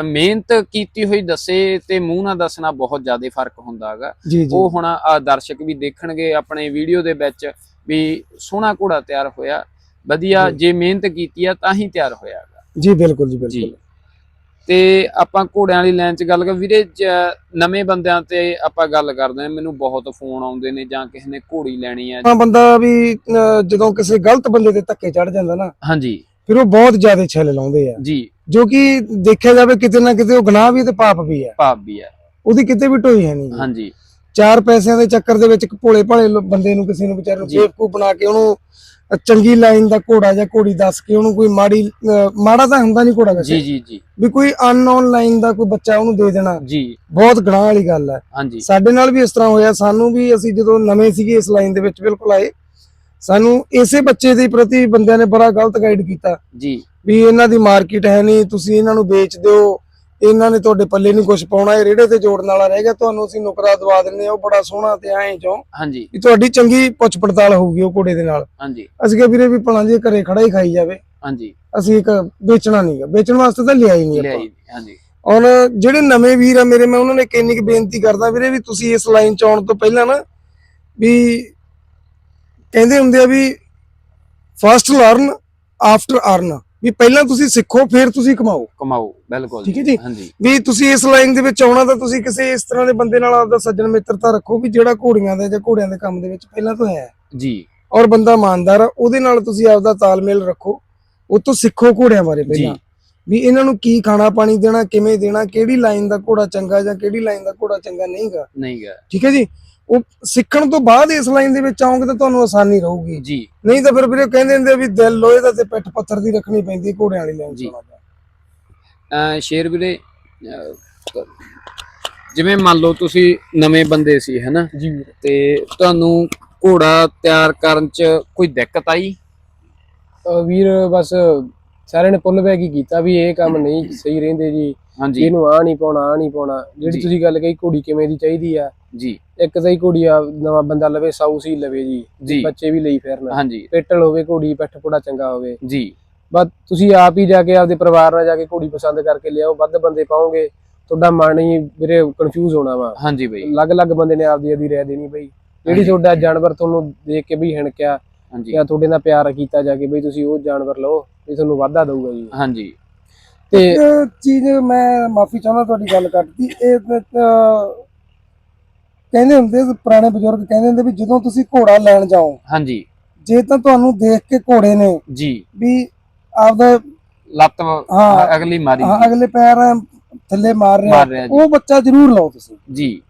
ਮਿਹਨਤ ਕੀਤੀ ਹੋਈ ਦੱਸੇ ਤੇ ਮੂੰਹ ਨਾਲ ਦੱਸਣਾ ਬਹੁਤ ਜ਼ਿਆਦਾ ਫ਼ਰਕ ਹੁੰਦਾਗਾ। ਉਹ ਹੁਣ ਦਰਸ਼ਕ ਵੀ ਦੇਖਣਗੇ ਆਪਣੇ ਵੀਡੀਓ ਦੇ ਵਿੱਚ ਵੀ ਸੋਹਣਾ ਘੋੜਾ ਤਿਆਰ ਹੋਇਆ ਵਧੀਆ ਜੀ। ਮਿਹਨਤ ਕੀਤੀ ਆ ਤਾਂ ਹੀ ਤਿਆਰ ਹੋਇਆਗਾ। ਜੀ ਬਿਲਕੁਲ ਜੀ ਬਿਲਕੁਲ। ਤੇ ਆਪਾਂ ਘੋੜਿਆਂ ਵਾਲੀ ਲਾਈਨ 'ਚ ਗੱਲ ਕਰ ਵੀਰੇ ਨਵੇਂ ਬੰਦਿਆਂ ਤੇ ਆਪਾਂ ਗੱਲ ਕਰਦੇ ਹਾਂ ਮੈਨੂੰ ਬਹੁਤ ਫੋਨ ਆਉਂਦੇ ਨੇ ਜਾਂ ਕਿਸੇ ਨੇ ਘੋੜੀ ਲੈਣੀ ਆ ਤਾਂ ਬੰਦਾ ਵੀ ਜਦੋਂ ਕਿਸੇ ਗਲਤ ਬੰਦੇ ਦੇ ਧੱਕੇ ਚੜ ਜਾਂਦਾ ਨਾ ਹਾਂਜੀ। ਫਿਰ ਉਹ ਬਹੁਤ ਜ਼ਿਆਦਾ ਛਿੱਲ ਲਾਉਂਦੇ ਆ। ਜੀ। ਜੋ ਕਿ ਦੇਖਿਆ ਜਾਵੇ ਕਿਤੇ ਨਾ ਕਿਤੇ ਉਹ ਗੁਨਾਹ ਵੀ ਹੈ ਤੇ ਪਾਪ ਵੀ ਹੈ ਭਾਵ ਵੀ ਹੈ ਉਹਦੀ ਕਿਤੇ ਵੀ ਢੋਈ ਹੈ ਨਹੀਂ। ਹਾਂਜੀ। ਚਾਰ ਪੈਸਿਆਂ ਦੇ ਚੱਕਰ ਦੇ ਵਿੱਚ ਇੱਕ ਭੋਲੇ ਭਾਲੇ ਬੰਦੇ ਨੂੰ ਕਿਸੇ ਨੂੰ ਵਿਚਾਰੇ ਨੂੰ। ਬੇਵਕੂਫ ਬਣਾ ਕੇ ਉਹਨੂੰ ਚੰਗੀ ਲਾਈਨ ਦਾ ਘੋੜਾ ਜਾਂ ਘੋੜੀ ਦੱਸ ਕੇ ਉਹਨੂੰ ਕੋਈ ਮਾੜੀ ਮਾੜਾ ਤਾਂ ਹੁੰਦਾ ਨਹੀਂ ਘੋੜਾ ਜੀ ਵੈਸੇ। ਜੀ ਜੀ ਵੀ ਕੋਈ ਅਨਨੋਨ ਲਾਈਨ ਦਾ ਕੋਈ ਬੱਚਾ ਉਹਨੂੰ ਦੇ ਦੇਣਾ। ਜੀ। ਬਹੁਤ ਗੁਨਾਹ ਵਾਲੀ ਗੱਲ ਹੈ। ਹਾਂਜੀ। ਸਾਡੇ ਨਾਲ ਵੀ ਇਸ ਤਰ੍ਹਾਂ ਹੋਇਆ। ਸਾਨੂੰ ਵੀ ਅਸੀਂ ਜਦੋਂ ਨਵੇਂ ਸੀਗੇ ਇਸ ਲਾਈਨ ਦੇ ਵਿੱਚ ਬਿਲਕੁਲ ਆਏ ਸਾਨੂੰ ਇਸੇ ਬੱਚੇ ਦੇ ਪ੍ਰਤੀ ਬੰਦਿਆਂ ਨੇ ਬੜਾ ਗਲਤ ਗਾਈਡ ਕੀਤਾ। ਜੀ। ਵੀ ਇਹਨਾਂ ਦੀ ਮਾਰਕੀਟ ਹੈ ਨਹੀਂ ਤੁਸੀਂ ਇਹਨਾਂ ਨੂੰ ਵੇਚ ਦਿਓ। ਇਹਨਾਂ ਨੇ ਤੁਹਾਡੇ ਪੱਲੇ ਨਹੀਂ ਕੁਝ ਪਾਉਣਾ ਇਹ ਰੇੜੇ ਤੇ ਜੋੜਨ ਵਾਲਾ ਰਹਿ ਗਿਆ ਤੁਹਾਨੂੰ ਅਸੀਂ ਨੁਕਰਾ ਦਵਾ ਦਿੰਨੇ ਆ ਉਹ ਬੜਾ ਸੋਹਣਾ ਤੇ ਐਂ ਚੋਂ ਹਾਂਜੀ। ਵੀ ਤੁਹਾਡੀ ਚੰਗੀ ਪੁੱਛ ਪੜਤਾਲ ਹੋਊਗੀ ਉਹ ਘੋੜੇ ਦੇ ਨਾਲ। ਹਾਂਜੀ। ਅਸੀਂ ਕਿਹਾ ਵੀਰੇ ਵੀ ਭਲਾ ਜੇ ਘਰੇ ਖੜਾ ਹੀ ਖਾਈ ਜਾਵੇ। ਹਾਂਜੀ। ਅਸੀਂ ਇੱਕ ਵੇਚਣਾ ਨਹੀਂਗਾ ਵੇਚਣ ਵਾਸਤੇ ਤਾਂ ਲਿਆ ਹੀ ਨਹੀਂ ਆਪਾਂ। ਹਾਂਜੀ। ਔਰ ਜਿਹੜੇ ਨਵੇਂ ਵੀਰ ਆ ਮੇਰੇ ਮੈਂ ਉਹਨਾਂ ਨੇ ਕਿੰਨੀ ਕੁ ਬੇਨਤੀ ਕਰਦਾ ਵੀਰੇ ਵੀ ਤੁਸੀਂ ਇਸ ਲਾਈਨ ਚ ਆਉਣ ਤੋਂ ਪਹਿਲਾਂ ਨਾ ਵੀ ਕਹਿੰਦੇ ਹੁੰਦੇ ਆ ਵੀ ਫਸਟ ਲਰਨ ਆਫਟਰ ਅਰਨ ਵੀ ਪਹਿਲਾਂ ਤੁਸੀਂ ਸਿੱਖੋ ਫਿਰ ਤੁਸੀਂ ਕਮਾਓ। ਕਮਾਓ ਬਿਲਕੁਲ ਠੀਕ ਹੈ ਜੀ। ਹਾਂਜੀ। ਵੀ ਤੁਸੀਂ ਇਸ ਲਾਈਨ ਦੇ ਵਿੱਚ ਆਉਣਾ ਤਾਂ ਤੁਸੀਂ ਕਿਸੇ ਇਸ ਤਰ੍ਹਾਂ ਦੇ ਬੰਦੇ ਨਾਲ ਆਪਦਾ ਸੱਜਣ ਮਿੱਤਰਤਾ ਰੱਖੋ ਵੀ ਜਿਹੜਾ ਘੋੜੀਆਂ ਦੇ ਜਾਂ ਘੋੜਿਆਂ ਦੇ ਕੰਮ ਦੇ ਵਿੱਚ ਪਹਿਲਾਂ ਤੋਂ ਹੈ। ਜੀ। ਔਰ ਬੰਦਾ ਇਮਾਨਦਾਰ ਆ ਉਹਦੇ ਨਾਲ ਤੁਸੀਂ ਆਪਦਾ ਤਾਲਮੇਲ ਰੱਖੋ। ਉਹ ਤੋਂ ਸਿੱਖੋ ਘੋੜਿਆਂ ਬਾਰੇ ਪਹਿਲਾਂ। ਵੀ ਇਹਨਾਂ ਨੂੰ ਕੀ ਖਾਣਾ ਪਾਣੀ ਦੇਣਾ ਕਿਵੇਂ ਦੇਣਾ ਕਿਹੜੀ ਲਾਈਨ ਦਾ ਘੋੜਾ ਚੰਗਾ ਜਾਂ ਕਿਹੜੀ ਲਾਈਨ ਦਾ ਘੋੜਾ ਚੰਗਾ ਨਹੀਂਗਾ। ਨਹੀਂ ਗਾ ਠੀਕ ਹੈ ਜੀ? ਉਹ ਸਿੱਖਣ ਤੋਂ ਬਾਅਦ ਇਸ ਲਾਈਨ ਦੇ ਵਿੱਚ ਆਓਗੇ ਤਾਂ ਤੁਹਾਨੂੰ ਆਸਾਨੀ ਰਹੂਗੀ। ਜੀ। ਨਹੀਂ ਤਾਂ ਫਿਰ ਵੀਰੇ ਕਹਿੰਦੇ ਹੁੰਦੇ ਵੀ ਦਿਲ ਲੋਹੇ ਦਾ ਤੇ ਪਿੱਠ ਪੱਥਰ ਦੀ ਰੱਖਣੀ ਪੈਂਦੀ ਘੋੜਿਆਂ ਵਾਲੀ ਲਾਈਨ ਜੀ। ਸ਼ੇਰ ਵੀਰੇ ਜਿਵੇਂ ਮੰਨ ਲਓ ਤੁਸੀਂ ਨਵੇਂ ਬੰਦੇ ਸੀ ਹੈਨਾ? ਜੀ। ਤੇ ਤੁਹਾਨੂੰ ਘੋੜਾ ਤਿਆਰ ਕਰਨ 'ਚ ਕੋਈ ਦਿੱਕਤ ਆਈ? ਵੀਰ ਬਸ ਸਾਰਿਆਂ ਨੇ ਪੁੱਲ ਬੈਗ ਹੀ ਕੀਤਾ ਵੀ ਇਹ ਕੰਮ ਨਹੀਂ ਸਹੀ ਰਹਿੰਦੇ ਜੀ। ਹਾਂਜੀ। ਇਹਨੂੰ ਆ ਨਹੀਂ ਪਾਉਣਾ ਆ ਨਹੀਂ ਪਾਉਣਾ। ਜਿਹੜੀ। ਤੁਸੀਂ ਗੱਲ ਕਹੀ ਘੋੜੀ ਕਿਵੇਂ ਦੀ ਚਾਹੀਦੀ ਆ? ਜੀ। ਇੱਕ ਤਾਂ ਹੀ ਘੋੜੀ ਆ ਨਵਾਂ ਬੰਦਾ ਲਵੇ ਸਾਊ ਸੀ ਲਵੇ ਜੀ। ਬੱਚੇ ਵੀ ਲਈ ਫਿਰਨ। ਹਾਂਜੀ। ਪੇਟਲ ਹੋਵੇ ਘੋੜੀ ਪੱਠ ਪੁੜਾ ਚੰਗਾ ਹੋਵੇ। ਜੀ। ਬਸ ਤੁਸੀਂ ਆਪ ਹੀ ਜਾ ਕੇ ਆਪਦੇ ਪਰਿਵਾਰ ਨਾਲ ਜਾ ਕੇ ਘੋੜੀ ਪਸੰਦ ਕਰਕੇ ਲਿਆਓ ਵੱਧ ਬੰਦੇ ਪਾਓਗੇ ਤੁਹਾਡਾ ਮਨ ਹੀ ਵੀਰੇ ਕਨਫਿਊਜ਼ ਹੋਣਾ ਵਾ। ਹਾਂਜੀ ਬਈ। ਅਲੱਗ-ਅਲੱਗ ਬੰਦੇ ਨੇ ਆਪਦੀ ਆਪਦੀ ਰਹਿ ਦੇਣੀ ਬਈ। ਜਿਹੜੀ। ਤੁਹਾਡਾ ਜਾਨਵਰ ਤੁਹਾਨੂੰ ਦੇਖ ਕੇ ਵੀ ਹਣਕਿਆ ਜਾਂ ਤੁਹਾਡੇ ਨਾਲ ਪਿਆਰ ਕੀਤਾ ਜਾ ਕੇ ਬਈ ਤੁਸੀਂ ਉਹ ਜਾਨਵਰ ਲਓ ਵੀ ਤੁਹਾਨੂੰ ਵਾਧਾ ਦਊਗਾ ਜੀ। ਹਾਂਜੀ। ਤੇ ਇੱਕ ਚੀਜ਼ ਮੈਂ ਮਾਫੀ ਚਾਹੁੰਦਾ ਤੁਹਾਡੀ ਗੱਲ ਕਰਤੀ ਇਹ ਤਾਂ, ਕਹਿੰਦੇ ਹੁੰਦੇ ਸੀ, ਪੁਰਾਣੇ ਬਜ਼ੁਰਗ ਕਹਿੰਦੇ ਹੁੰਦੇ ਵੀ ਜਦੋਂ ਤੁਸੀਂ ਘੋੜਾ ਲੈਣ ਜਾਓ ਹਾਂਜੀ। ਜੇ ਤਾਂ ਤੁਹਾਨੂੰ ਦੇਖ ਕੇ ਘੋੜੇ ਨੇ ਜੀ। ਵੀ ਆਪਦਾ ਲੱਤ ਹਾਂ। ਅਗਲੀ ਮਾਰੀ। ਹਾਂ, ਅਗਲੇ ਪੈਰ ਥੱਲੇ ਮਾਰ ਰਿਹਾ। ਮਾਰ ਰਿਹਾ ਜੀ। ਉਹ ਬੱਚਾ ਜ਼ਰੂਰ ਲਓ ਤੁਸੀਂ। ਜੀ।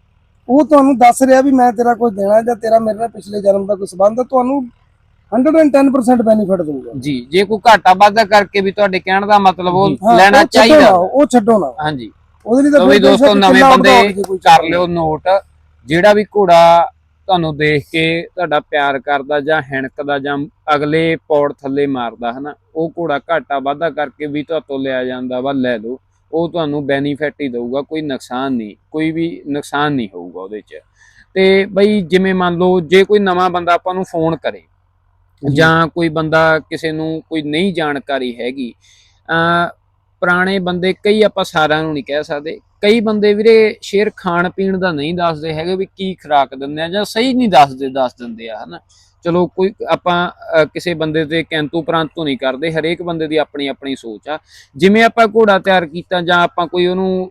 ਉਹ ਤੁਹਾਨੂੰ ਦੱਸ ਰਿਹਾ ਵੀ ਮੈਂ ਤੇਰਾ ਕੁਝ ਦੇਣਾ ਜਾਂ ਤੇਰਾ ਮੇਰੇ ਨਾਲ ਪਿਛਲੇ ਜਨਮ ਦਾ ਕੋਈ ਸੰਬੰਧ ਹੈ ਤੁਹਾਨੂੰ 110% ਬੈਨੀਫਿਟ ਦਊਗਾ। ਜੀ ਜੇ ਕੋਈ ਘਾਟਾ ਵਾਧਾ ਕਰਕੇ ਵੀ ਤੁਹਾਡੇ ਕਹਿਣ ਦਾ ਮਤਲਬ ਉਹ ਲੈਣਾ ਚਾਹੀਦਾ। ਉਹ ਛੱਡੋ ਨਾ। ਹਾਂਜੀ। ਉਹਦੇ ਲਈ ਤਾਂ ਵੀ ਦੋਸਤੋ ਨਵੇਂ ਬੰਦੇ ਕਰ ਲਿਓ ਨੋਟ। ਜਿਹੜਾ ਵੀ ਘੋੜਾ ਤੁਹਾਨੂੰ ਦੇਖ ਕੇ ਤੁਹਾਡਾ ਪਿਆਰ ਕਰਦਾ ਜਾਂ ਹਿਣਕਦਾ ਜਾਂ ਅਗਲੇ ਪੌੜ ਥੱਲੇ ਮਾਰਦਾ ਹਨਾ ਉਹ ਘੋੜਾ ਘਾਟਾ ਵਾਧਾ ਕਰਕੇ ਵੀ ਤੁਹਾਤੋਂ ਲਿਆ ਜਾਂਦਾ ਵਾ ਲੈ ਲਓ। ਉਹ ਤੁਹਾਨੂੰ ਬੈਨੀਫਿਟ ਹੀ ਦਊਗਾ ਕੋਈ ਨੁਕਸਾਨ ਨਹੀਂ ਕੋਈ ਵੀ ਨੁਕਸਾਨ ਨਹੀਂ ਹੋਊਗਾ ਉਹਦੇ 'ਚ। ਤੇ ਬਈ ਜਿਵੇਂ ਮੰਨ ਲਓ ਜੇ ਕੋਈ ਨਵਾਂ ਬੰਦਾ ਆਪਾਂ ਨੂੰ ਫੋਨ ਕਰੇ ਜਾਂ ਕੋਈ ਬੰਦਾ ਕਿਸੇ ਨੂੰ ਕੋਈ ਨਹੀਂ ਜਾਣਕਾਰੀ ਹੈਗੀ ਅ ਪੁਰਾਣੇ ਬੰਦੇ ਕਈ ਆਪਾਂ ਸਾਰਿਆਂ ਨੂੰ ਨਹੀਂ ਕਹਿ ਸਕਦੇ। ਕਈ ਬੰਦੇ ਵੀਰੇ ਸ਼ੇਰ ਖਾਣ ਪੀਣ ਦਾ ਨਹੀਂ ਦੱਸਦੇ ਹੈਗੇ ਵੀ ਕੀ ਖੁਰਾਕ ਦਿੰਦੇ ਆ ਜਾਂ ਸਹੀ ਨਹੀਂ ਦੱਸਦੇ, ਦੱਸ ਦਿੰਦੇ ਆ, ਹਨਾ। ਚਲੋ ਕੋਈ ਆਪਾਂ ਕਿਸੇ ਬੰਦੇ ਤੇ ਕੈਂਤੂ ਪ੍ਰੰਤੂ ਨਹੀਂ ਕਰਦੇ ਹਰੇਕ ਬੰਦੇ ਦੀ ਆਪਣੀ ਆਪਣੀ ਸੋਚ ਆ। ਜਿਵੇਂ ਆਪਾਂ ਘੋੜਾ ਤਿਆਰ ਕੀਤਾ ਜਾਂ ਆਪਾਂ ਕੋਈ ਉਹਨੂੰ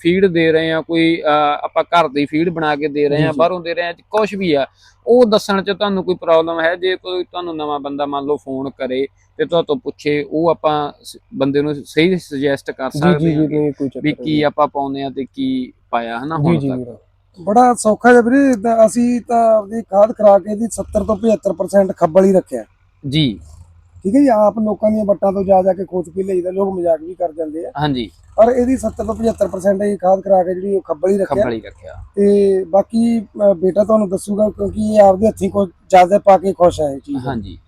ਫੀਡ ਦੇ ਰਹੇ ਆ ਕੋਈ ਆਪਾਂ ਘਰ ਦੀ ਫੀਡ ਬਣਾ ਕੇ ਦੇ ਰਹੇ ਆ। ਬਾਹਰੋਂ ਦੇ ਰਹੇ ਆ ਕੁਝ ਵੀ ਆ ਉਹ ਦੱਸਣ 'ਚ ਤੁਹਾਨੂੰ ਕੋਈ ਪ੍ਰੋਬਲਮ ਹੈ? ਜੇ ਕੋਈ ਤੁਹਾਨੂੰ ਨਵਾਂ ਬੰਦਾ ਮੰਨ ਲਓ ਫੋਨ ਕਰੇ ਤੇ ਤੁਹਾਤੋਂ ਪੁੱਛੇ ਉਹ ਆਪਾਂ ਬੰਦੇ ਨੂੰ ਸਹੀ ਸੁਜੈਸਟ ਕਰ ਸਕਦੇ ਹਾਂ ਵੀ ਕੀ ਆਪਾਂ ਪਾਉਂਦੇ ਆ ਤੇ ਕੀ ਪਾਇਆ ਹਨਾ ਹੁਣ ਤੱਕ। ਬੜਾ ਸੌਖਾ ਜਿਹਾ ਵੀਰੇ ਤਾਂ ਅਸੀਂ ਤਾਂ ਆਪਦੀ ਖਾਦ ਖਰਾ ਕੇ ਦੀ 70 ਤੋਂ 75% ਖੱਬਲ ਹੀ ਰੱਖਿਆ। ਜੀ। ਠੀਕ ਹੈ ਜੀ ਆਪ ਲੋਕਾਂ ਦੀਆਂ ਵੱਟਾਂ ਤੋਂ ਜਾ ਜਾ ਕੇ ਖੋਜ ਕੇ ਲਈਦਾ ਲੋਕ ਮਜ਼ਾਕ ਵੀ ਕਰ ਜਾਂਦੇ ਆ। ਹਾਂਜੀ। ਪਰ ਇਹਦੀ 70 ਤੋਂ 75% ਇਹ ਖਾਦ ਖਰਾ ਕੇ ਜਿਹੜੀ ਉਹ ਖੱਬਲ ਹੀ ਰੱਖਿਆ। ਖੰਬਲੀ ਰੱਖਿਆ। ਤੇ ਬਾਕੀ ਬੇਟਾ ਤੁਹਾਨੂੰ ਦੱਸੂਗਾ ਕਿਉਂਕਿ ਇਹ ਆਪਦੇ ਹੱਥੀਂ ਕੁਝ ਜ਼ਿਆਦਾ ਪਾ ਕੇ ਖੁਸ਼ ਹੈ ਇਹ ਚੀਜ਼। ਹਾਂਜੀ।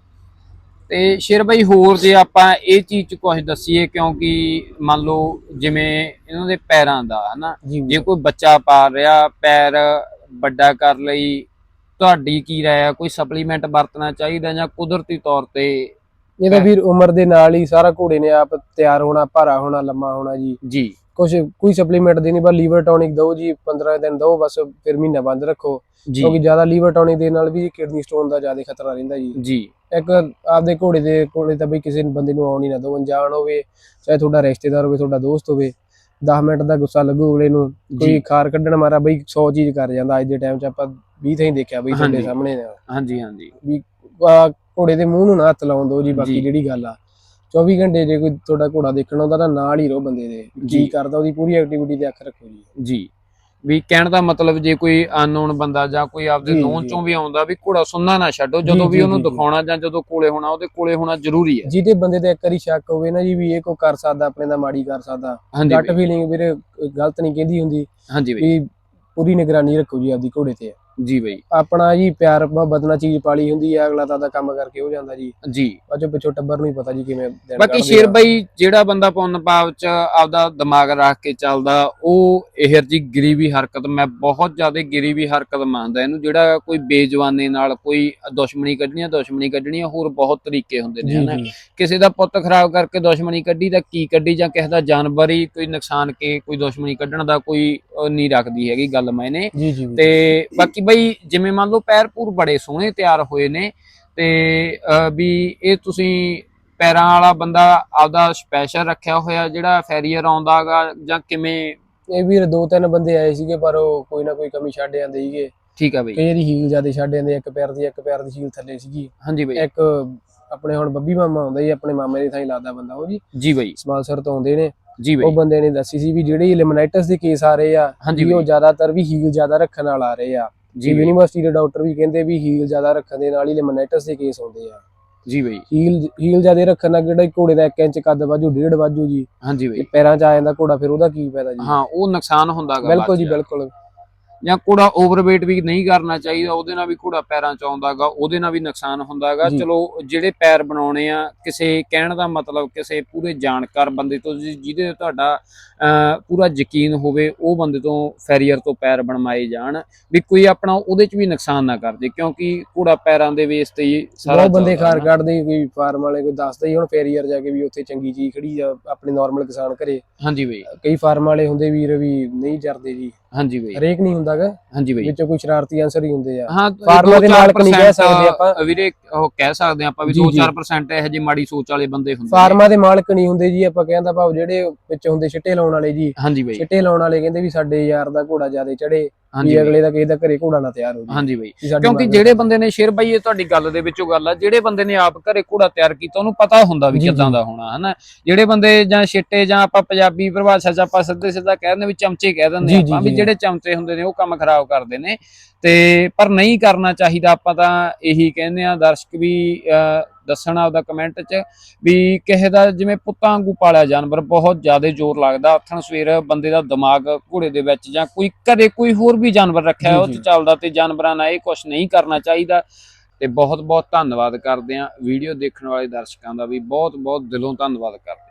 ਤੇ ਸ਼ੇਰ ਬਾਈ ਹੋਰ ਜੇ ਆਪਾਂ ਇਹ ਚੀਜ਼ ਚ ਕੁਝ ਦੱਸੀਏ ਕਿਉਂਕਿ ਮੰਨ ਲਓ ਜਿਵੇਂ ਇਹਨਾਂ ਦੇ ਪੈਰਾਂ ਦਾ ਹਨਾ? ਜੀ ਕੋਈ ਬੱਚਾ ਪਾਲ ਰਿਹਾ ਪੈਰ ਵੱਡਾ ਕਰ ਲਈ ਤੁਹਾਡੀ ਕੀ ਰਾਏ ਆ? ਕੋਈ ਸਪਲੀਮੈਂਟ ਵਰਤਣਾ ਚਾਹੀਦਾ ਜਾਂ ਕੁਦਰਤੀ ਤੌਰ ਤੇ? ਇਹਦਾ ਵੀਰ ਉਮਰ ਦੇ ਨਾਲ ਹੀ ਸਾਰਾ ਘੋੜੇ ਨੇ ਆਪ ਤਿਆਰ ਹੋਣਾ ਭਾਰਾ ਹੋਣਾ ਲੰਮਾ ਹੋਣਾ ਜੀ। ਜੀ। ਕੁਝ ਕੋਈ ਸਪਲੀਮੈਂਟ ਦੀ ਨਹੀਂ ਬਸ ਲੀਵਰ ਟੌਨਿਕ ਦਿਓ ਜੀ 15 ਦਿਨ ਦਿਓ ਬਸ ਫਿਰ ਮਹੀਨਾ ਬੰਦ ਰੱਖੋ। ਕਿਉਂਕਿ ਜ਼ਿਆਦਾ ਲੀਵਰ ਟੌਨਿਕ ਦੇ ਨਾਲ ਵੀ ਕਿਡਨੀ ਸਟੋਨ ਦਾ ਜ਼ਿਆਦਾ ਖਤਰਾ ਰਹਿੰਦਾ ਜੀ। ਜੀ। ਇੱਕ ਆਪਦੇ ਘੋੜੇ ਦੇ ਕੋਲੇ ਤਾਂ ਬਈ ਕਿਸੇ ਬੰਦੇ ਨੂੰ ਆਉਣ ਹੀ ਨਾ ਦਿਓ ਅਣਜਾਣ ਹੋਵੇ ਚਾਹੇ ਤੁਹਾਡਾ ਰਿਸ਼ਤੇਦਾਰ ਹੋਵੇ ਤੁਹਾਡਾ ਦੋਸਤ ਹੋਵੇ 10 ਮਿੰਟ ਦਾ ਗੁੱਸਾ ਲੱਗੂ ਅਗਲੇ ਨੂੰ ਕੋਈ ਖਾਰ ਕੱਢਣ ਮਾਰਾ ਬਈ 100 ਚੀਜ਼ ਕਰ ਜਾਂਦਾ ਅੱਜ ਦੇ ਟਾਈਮ 'ਚ ਆਪਾਂ 20 ਥਾਂ ਹੀ ਦੇਖਿਆ ਬਈ ਤੁਹਾਡੇ। ਸਾਹਮਣੇ ਹਾਂਜੀ ਹਾਂਜੀ ਵੀ ਘੋੜੇ ਦੇ ਮੂੰਹ ਨੂੰ ਨਾ ਹੱਥ ਲਾਉਣ ਦਿਓ ਜੀ ਬਾਕੀ। ਜਿਹੜੀ ਗੱਲ ਆ 24 ਘੰਟੇ ਜੇ ਕੋਈ ਤੁਹਾਡਾ ਘੋੜਾ ਦੇਖਣ ਆਉਂਦਾ ਤਾਂ ਨਾਲ ਹੀ ਰਹੋ ਬੰਦੇ ਦੇ ਜੀ। ਕੀ ਕਰਦਾ ਉਹਦੀ ਪੂਰੀ ਐਕਟੀਵਿਟੀ ਤੇ ਅੱਖ ਰੱਖੋ ਜੀ ਜੀ ਵੀ ਕਹਿਣ ਦਾ ਮਤਲਬ ਜੇ ਕੋਈ ਅਨਨੋਨ ਬੰਦਾ ਜਾਂ ਕੋਈ ਆਪਦੇ ਨੋਨ। ਚੋਂ ਵੀ ਆਉਂਦਾ ਵੀ ਘੋੜਾ ਸੁਣਨਾ ਨਾ ਛੱਡੋ ਜਦੋਂ ਵੀ ਉਹਨੂੰ। ਦਿਖਾਉਣਾ ਜਾਂ ਜਦੋਂ ਕੋਲੇ ਹੋਣਾ ਉਹਦੇ ਕੋਲੇ ਹੋਣਾ ਜ਼ਰੂਰੀ ਹੈ। ਜਿਹਦੇ ਬੰਦੇ ਤੇ ਇੱਕ ਵਾਰੀ ਸ਼ੱਕ ਹੋਵੇ ਨਾ ਜੀ ਵੀ ਇਹ ਕੋ ਕਰ ਸਕਦਾ ਆਪਣੇ ਦਾ ਮਾੜੀ ਕਰ ਸਕਦਾ। ਗੱਟ ਫੀਲਿੰਗ ਵੀਰੇ ਗਲਤ ਨਹੀਂ ਕਹਿੰਦੀ ਹੁੰਦੀ ਹਾਂਜੀ ਵੀ ਪੂਰੀ ਨਿਗਰਾਨੀ ਰੱਖੋ ਜੀ ਆਪਦੀ ਘੋੜੇ ਤੇ। ਜੀ ਬਈ। ਆਪਣਾ ਜੀ ਪਿਆਰ ਮੁਹੱਬਤ ਨਾਲ ਚੀਜ਼ ਪਾਲੀ ਹੁੰਦੀ ਹੈ ਅਗਲਾ ਤਾਂ ਦਾ ਕੰਮ ਕਰਕੇ ਹੋ ਜਾਂਦਾ ਜੀ। ਜੀ। ਬਾਅਦ ਚੋਂ ਪਿੱਛੋਂ ਟੱਬਰ ਨੂੰ ਹੀ ਪਤਾ ਜੀ ਕਿਵੇਂ ਦਿਨ ਬਾਕੀ ਸ਼ੇਰ। ਬਈ ਜਿਹੜਾ ਬੰਦਾ ਪੁੰਨ ਪਾਪ ਚ ਆਪਦਾ ਦਿਮਾਗ ਰੱਖ ਕੇ ਚੱਲਦਾ ਉਹ ਇਹਰ ਜੀ ਗਰੀਬੀ ਹਰਕਤ ਮੈਂ ਬਹੁਤ ਜ਼ਿਆਦਾ ਗਰੀਬੀ ਹਰਕਤ ਮੰਨਦਾ ਇਹਨੂੰ ਜਿਹੜਾ ਕੋਈ ਬੇਜਵਾਨੇ ਨਾਲ ਕੋਈ ਦੁਸ਼ਮਣੀ ਕੱਢਣੀ ਆ ਦੁਸ਼ਮਣੀ ਕੱਢਣੀ ਆ ਹੋਰ ਬਹੁਤ ਤਰੀਕੇ ਹੁੰਦੇ ਨੇ ਹਨਾ? ਕਿਸੇ ਦਾ ਪੁੱਤ ਖਰਾਬ ਕਰਕੇ ਦੁਸ਼ਮਣੀ ਕੱਢੀ ਤਾਂ ਕੀ ਕੱਢੀ? ਜਾਂ ਕਿਸੇ ਦਾ ਜਾਨਵਰ ਹੀ ਕੋਈ ਨੁਕਸਾਨ ਕੇ ਕੋਈ ਦੁਸ਼ਮਣੀ ਕੱਢਣ ਦਾ ਕੋਈ ਨਹੀਂ ਰੱਖਦੀ ਹੈਗੀ ਗੱਲ ਮੈਨੇ ਤੇ ਬਾਕੀ ਬਈ ਜਿਵੇਂ ਮੰਨ ਲਓ ਪੈਰ ਪੂਰ ਬੜੇ ਸੋਹਣੇ ਤਿਆਰ ਹੋਏ ਨੇ ਤੇ ਵੀ ਇਹ ਤੁਸੀਂ ਪੈਰਾਂ ਵਾਲਾ ਬੰਦਾ ਆਪਦਾ ਸਪੈਸ਼ਲ ਰੱਖਿਆ ਹੋਇਆ ਜਿਹੜਾ ਫੈਰੀਅਰ ਆਉਂਦਾਗਾ ਜਾਂ ਕਿਵੇਂ? ਇਹ ਵੀਰ ਦੋ ਤਿੰਨ ਬੰਦੇ ਆਏ ਸੀਗੇ ਪਰ ਉਹ ਕੋਈ ਨਾ ਕੋਈ ਕਮੀ ਛੱਡ ਜਾਂਦੇ ਸੀਗੇ। ਠੀਕ ਆ ਬਈ। ਕਈ ਵਾਰੀ ਹੀਲ ਜ਼ਿਆਦਾ ਛੱਡ ਜਾਂਦੇ ਇੱਕ ਪੈਰ ਦੀ ਇੱਕ ਪੈਰ ਦੀ ਹੀਲ ਥੱਲੇ ਸੀਗੀ। ਹਾਂਜੀ ਬਈ। ਇੱਕ ਆਪਣੇ ਹੁਣ ਬੱਬੀ ਮਾਮਾ ਆਉਂਦਾ ਜੀ ਆਪਣੇ ਮਾਮੇ ਦੇ ਥਾਂ ਹੀ ਲੱਗਦਾ ਬੰਦਾ ਉਹ ਜੀ। ਜੀ ਬਈ। ਸਮਾਲਸਰ ਤੋਂ ਆਉਂਦੇ ਨੇ। ਜੀ ਉਹ ਬਈ ਬੰਦੇ ਨੇ ਦੱਸੀ ਸੀ ਵੀ ਜਿਹੜੇ ਲਿਮਨਾਈਟਸ ਦੇ ਕੇਸ ਆ ਰਹੇ ਆ ਵੀ ਉਹ ਜ਼ਿਆਦਾਤਰ ਵੀ ਹੀਲ ਜ਼ਿਆਦਾ ਰੱਖਣ ਨਾਲ ਆ ਰਹੇ ਆ। ਜੀ ਯੂਨੀਵਰਸਿਟੀ ਦੇ ਡਾਕਟਰ ਵੀ ਕਹਿੰਦੇ ਵੀ ਹੀਲ ਜ਼ਿਆਦਾ ਰੱਖਣ ਦੇ ਨਾਲ ਹੀ ਲਿਮਨਾਈਟਸ ਦੇ ਕੇਸ ਆਉਂਦੇ ਆ। ਜੀ ਬਈ। ਹੀਲ ਹੀਲ ਜ਼ਿਆਦਾ ਰੱਖਣ ਨਾਲ ਜਿਹੜਾ ਘੋੜੇ ਦਾ 1 ਇੰਚ ਕੱਦ ਵਾਜੂ ਡੇਢ ਵਾਜੂ ਜੀ। ਹਾਂਜੀ ਬਈ। ਪੈਰਾਂ 'ਚ ਆ ਜਾਂਦਾ ਘੋੜਾ ਫਿਰ ਉਹਦਾ ਕੀ ਫਾਇਦਾ ਜੀ? ਹਾਂ ਉਹ ਨੁਕਸਾਨ ਹੁੰਦਾਗਾ ਬਿਲਕੁਲ ਜੀ ਬਿਲਕੁਲ। ਜਾਂ ਘੋੜਾ ਓਵਰਵੇਟ ਵੀ ਨਹੀਂ ਕਰਨਾ ਚਾਹੀਦਾ ਉਹਦੇ ਨਾਲ ਵੀ ਘੋੜਾ ਪੈਰਾਂ ਚ ਆਉਂਦਾਗਾ ਉਹਦੇ ਨਾਲ ਵੀ ਨੁਕਸਾਨ ਹੁੰਦਾਗਾ। ਚਲੋ ਜਿਹੜੇ ਪੈਰ ਬਣਾਉਣੇ ਆ ਕਿਸੇ ਕਹਿਣ ਦਾ ਮਤਲਬ ਕਿਸੇ ਪੂਰੇ ਜਾਣਕਾਰ ਬੰਦੇ ਤੋਂ ਜਿਹਦੇ ਤੁਹਾਡਾ ਪੂਰਾ ਯਕੀਨ ਹੋਵੇ ਉਹ ਬੰਦੇ ਤੋਂ ਫੈਰੀਅਰ ਤੋਂ ਪੈਰ ਬਣਵਾਏ ਜਾਣ ਵੀ ਕੋਈ ਆਪਣਾ ਉਹਦੇ ਚ ਵੀ ਨੁਕਸਾਨ ਨਾ ਕਰ ਦੇ ਕਿਉਂਕਿ ਘੋੜਾ ਪੈਰਾਂ ਦੇ ਵੇਸ ਤੇ ਹੀ ਸਾਰਾ ਬੰਦੇ ਖਾਰ। ਕੱਢਦੇ ਕੋਈ ਫਾਰਮ ਵਾਲੇ ਕੋਈ ਦੱਸਦਾ ਹੀ ਹੁਣ ਫੇਰੀਅਰ ਜਾ ਕੇ ਵੀ ਉੱਥੇ ਚੰਗੀ ਚੀਜ਼ ਖੜੀ ਆ ਆਪਣੇ ਨਾਰਮਲ ਕਿਸਾਨ ਘਰੇ ਹਾਂਜੀ ਬਈ ਕਈ ਫਾਰਮ ਵਾਲੇ ਹੁੰਦੇ ਵੀਰ ਵੀ ਨਹੀਂ ਜਰਦੇ ਜੀ ਹਾਂਜੀ ਬਈ। ਹਰੇਕ ਨਹੀਂ ਹੁੰਦਾਗਾ ਹਾਂਜੀ ਬਈ। ਵਿੱਚੋਂ ਕੋਈ ਸ਼ਰਾਰਤੀ ਆਨਸਰ ਹੀ ਹੁੰਦੇ ਆ। ਹਾਂ ਫਾਰਮਾਂ ਦੇ ਨਹੀਂ ਕਹਿ ਸਕਦੇ ਆਪਾਂ। ਵੀਰੇ ਉਹ ਕਹਿ ਸਕਦੇ ਆਪਾਂ ਵੀ ਜੀ, ਜੀ। 2-4% ਇਹੋ ਜਿਹੀ ਮਾੜੀ ਸੋਚ ਵਾਲੇ ਬੰਦੇ ਹੁੰਦੇ। ਫਾਰਮਾਂ ਦੇ ਮਾਲਕ ਨਹੀਂ ਹੁੰਦੇ ਜੀ ਆਪਾਂ ਕਹਿੰਦਾ ਭਾਵ ਜਿਹੜੇ ਵਿੱਚ ਹੁੰਦੇ ਛਿੱਟੇ ਲਾਉਣ ਵਾਲੇ ਜੀ। ਹਾਂਜੀ ਬਈ। ਛਿੱਟੇ ਲਾਉਣ ਵਾਲੇ ਕਹਿੰਦੇ ਵੀ ਸਾਡੇ ਯਾਰ ਦਾ ਘੋੜਾ ਜ਼ਿਆਦਾ ਚੜੇ ਹਾਂਜੀ। ਅਗਲੇ ਦਾ ਕਿਸੇ ਦਾ ਘਰੇ ਘੋੜਾ ਨਾ ਤਿਆਰ ਹੋ ਜੀ ਹਾਂਜੀ ਬਈ ਕਿਉਂਕਿ ਜਿਹੜੇ ਬੰਦੇ ਨੇ ਸ਼ੇਰ ਬਾਈ ਇਹ ਤੁਹਾਡੀ ਗੱਲ ਦੇ ਵਿੱਚੋਂ ਗੱਲ ਆ ਜਿਹੜੇ ਬੰਦੇ ਨੇ ਆਪ ਘਰੇ ਘੋੜਾ ਤਿਆਰ ਕੀਤਾ ਉਹਨੂੰ ਪਤਾ ਹੁੰਦਾ ਵੀ ਕਿਦਾਂ। ਦਾ ਹੋਣਾ ਹਨਾ ਜਿਹੜੇ ਬੰਦੇ ਜਾਂ ਛਿੱਟੇ ਜਾਂ ਆਪਾਂ ਪੰਜਾਬੀ ਪਰਿਭਾਸ਼ਾ ਚ ਆਪਾਂ ਸਿੱਧੇ ਸਿੱਧਾ ਕਹਿ ਦਿੰਦੇ ਵੀ ਚਮਚੇ ਕਹਿ ਦਿੰਦੇ ਆਪਾਂ ਵੀ। ਜਿਹੜੇ ਚਮਚੇ ਹੁੰਦੇ ਨੇ ਉਹ ਕੰਮ ਖਰਾਬ ਕਰਦੇ ਨੇ ਤੇ ਪਰ ਨਹੀਂ ਕਰਨਾ ਚਾਹੀਦਾ ਆਪਾਂ ਤਾਂ ਇਹੀ ਕਹਿੰਦੇ ਆ ਦਰਸ਼ਕ ਵੀ ਦੱਸਣ ਆਪਦਾ ਕਮੈਂਟ 'ਚ ਵੀ ਕਿਸੇ ਦਾ ਜਿਵੇਂ ਪੁੱਤਾਂ ਵਾਂਗੂ ਪਾਲਿਆ ਜਾਨਵਰ ਬਹੁਤ ਜ਼ਿਆਦਾ ਜ਼ੋਰ ਲੱਗਦਾ ਹੱਥਣ ਸਵੇਰ ਬੰਦੇ ਦਾ ਦਿਮਾਗ ਘੋੜੇ ਦੇ ਵਿੱਚ ਜਾਂ ਕੋਈ ਘਰੇ ਕੋਈ ਹੋਰ ਵੀ ਜਾਨਵਰ ਰੱਖਿਆ ਉਹ। 'ਚ ਚੱਲਦਾ ਤੇ ਜਾਨਵਰਾਂ ਨਾਲ ਇਹ ਕੁਝ ਨਹੀਂ ਕਰਨਾ ਚਾਹੀਦਾ ਤੇ ਬਹੁਤ ਬਹੁਤ ਧੰਨਵਾਦ ਕਰਦੇ ਆ ਵੀਡੀਓ ਦੇਖਣ ਵਾਲੇ ਦਰਸ਼ਕਾਂ ਦਾ ਵੀ ਬਹੁਤ ਬਹੁਤ ਦਿਲੋਂ ਧੰਨਵਾਦ ਕਰਦੇ।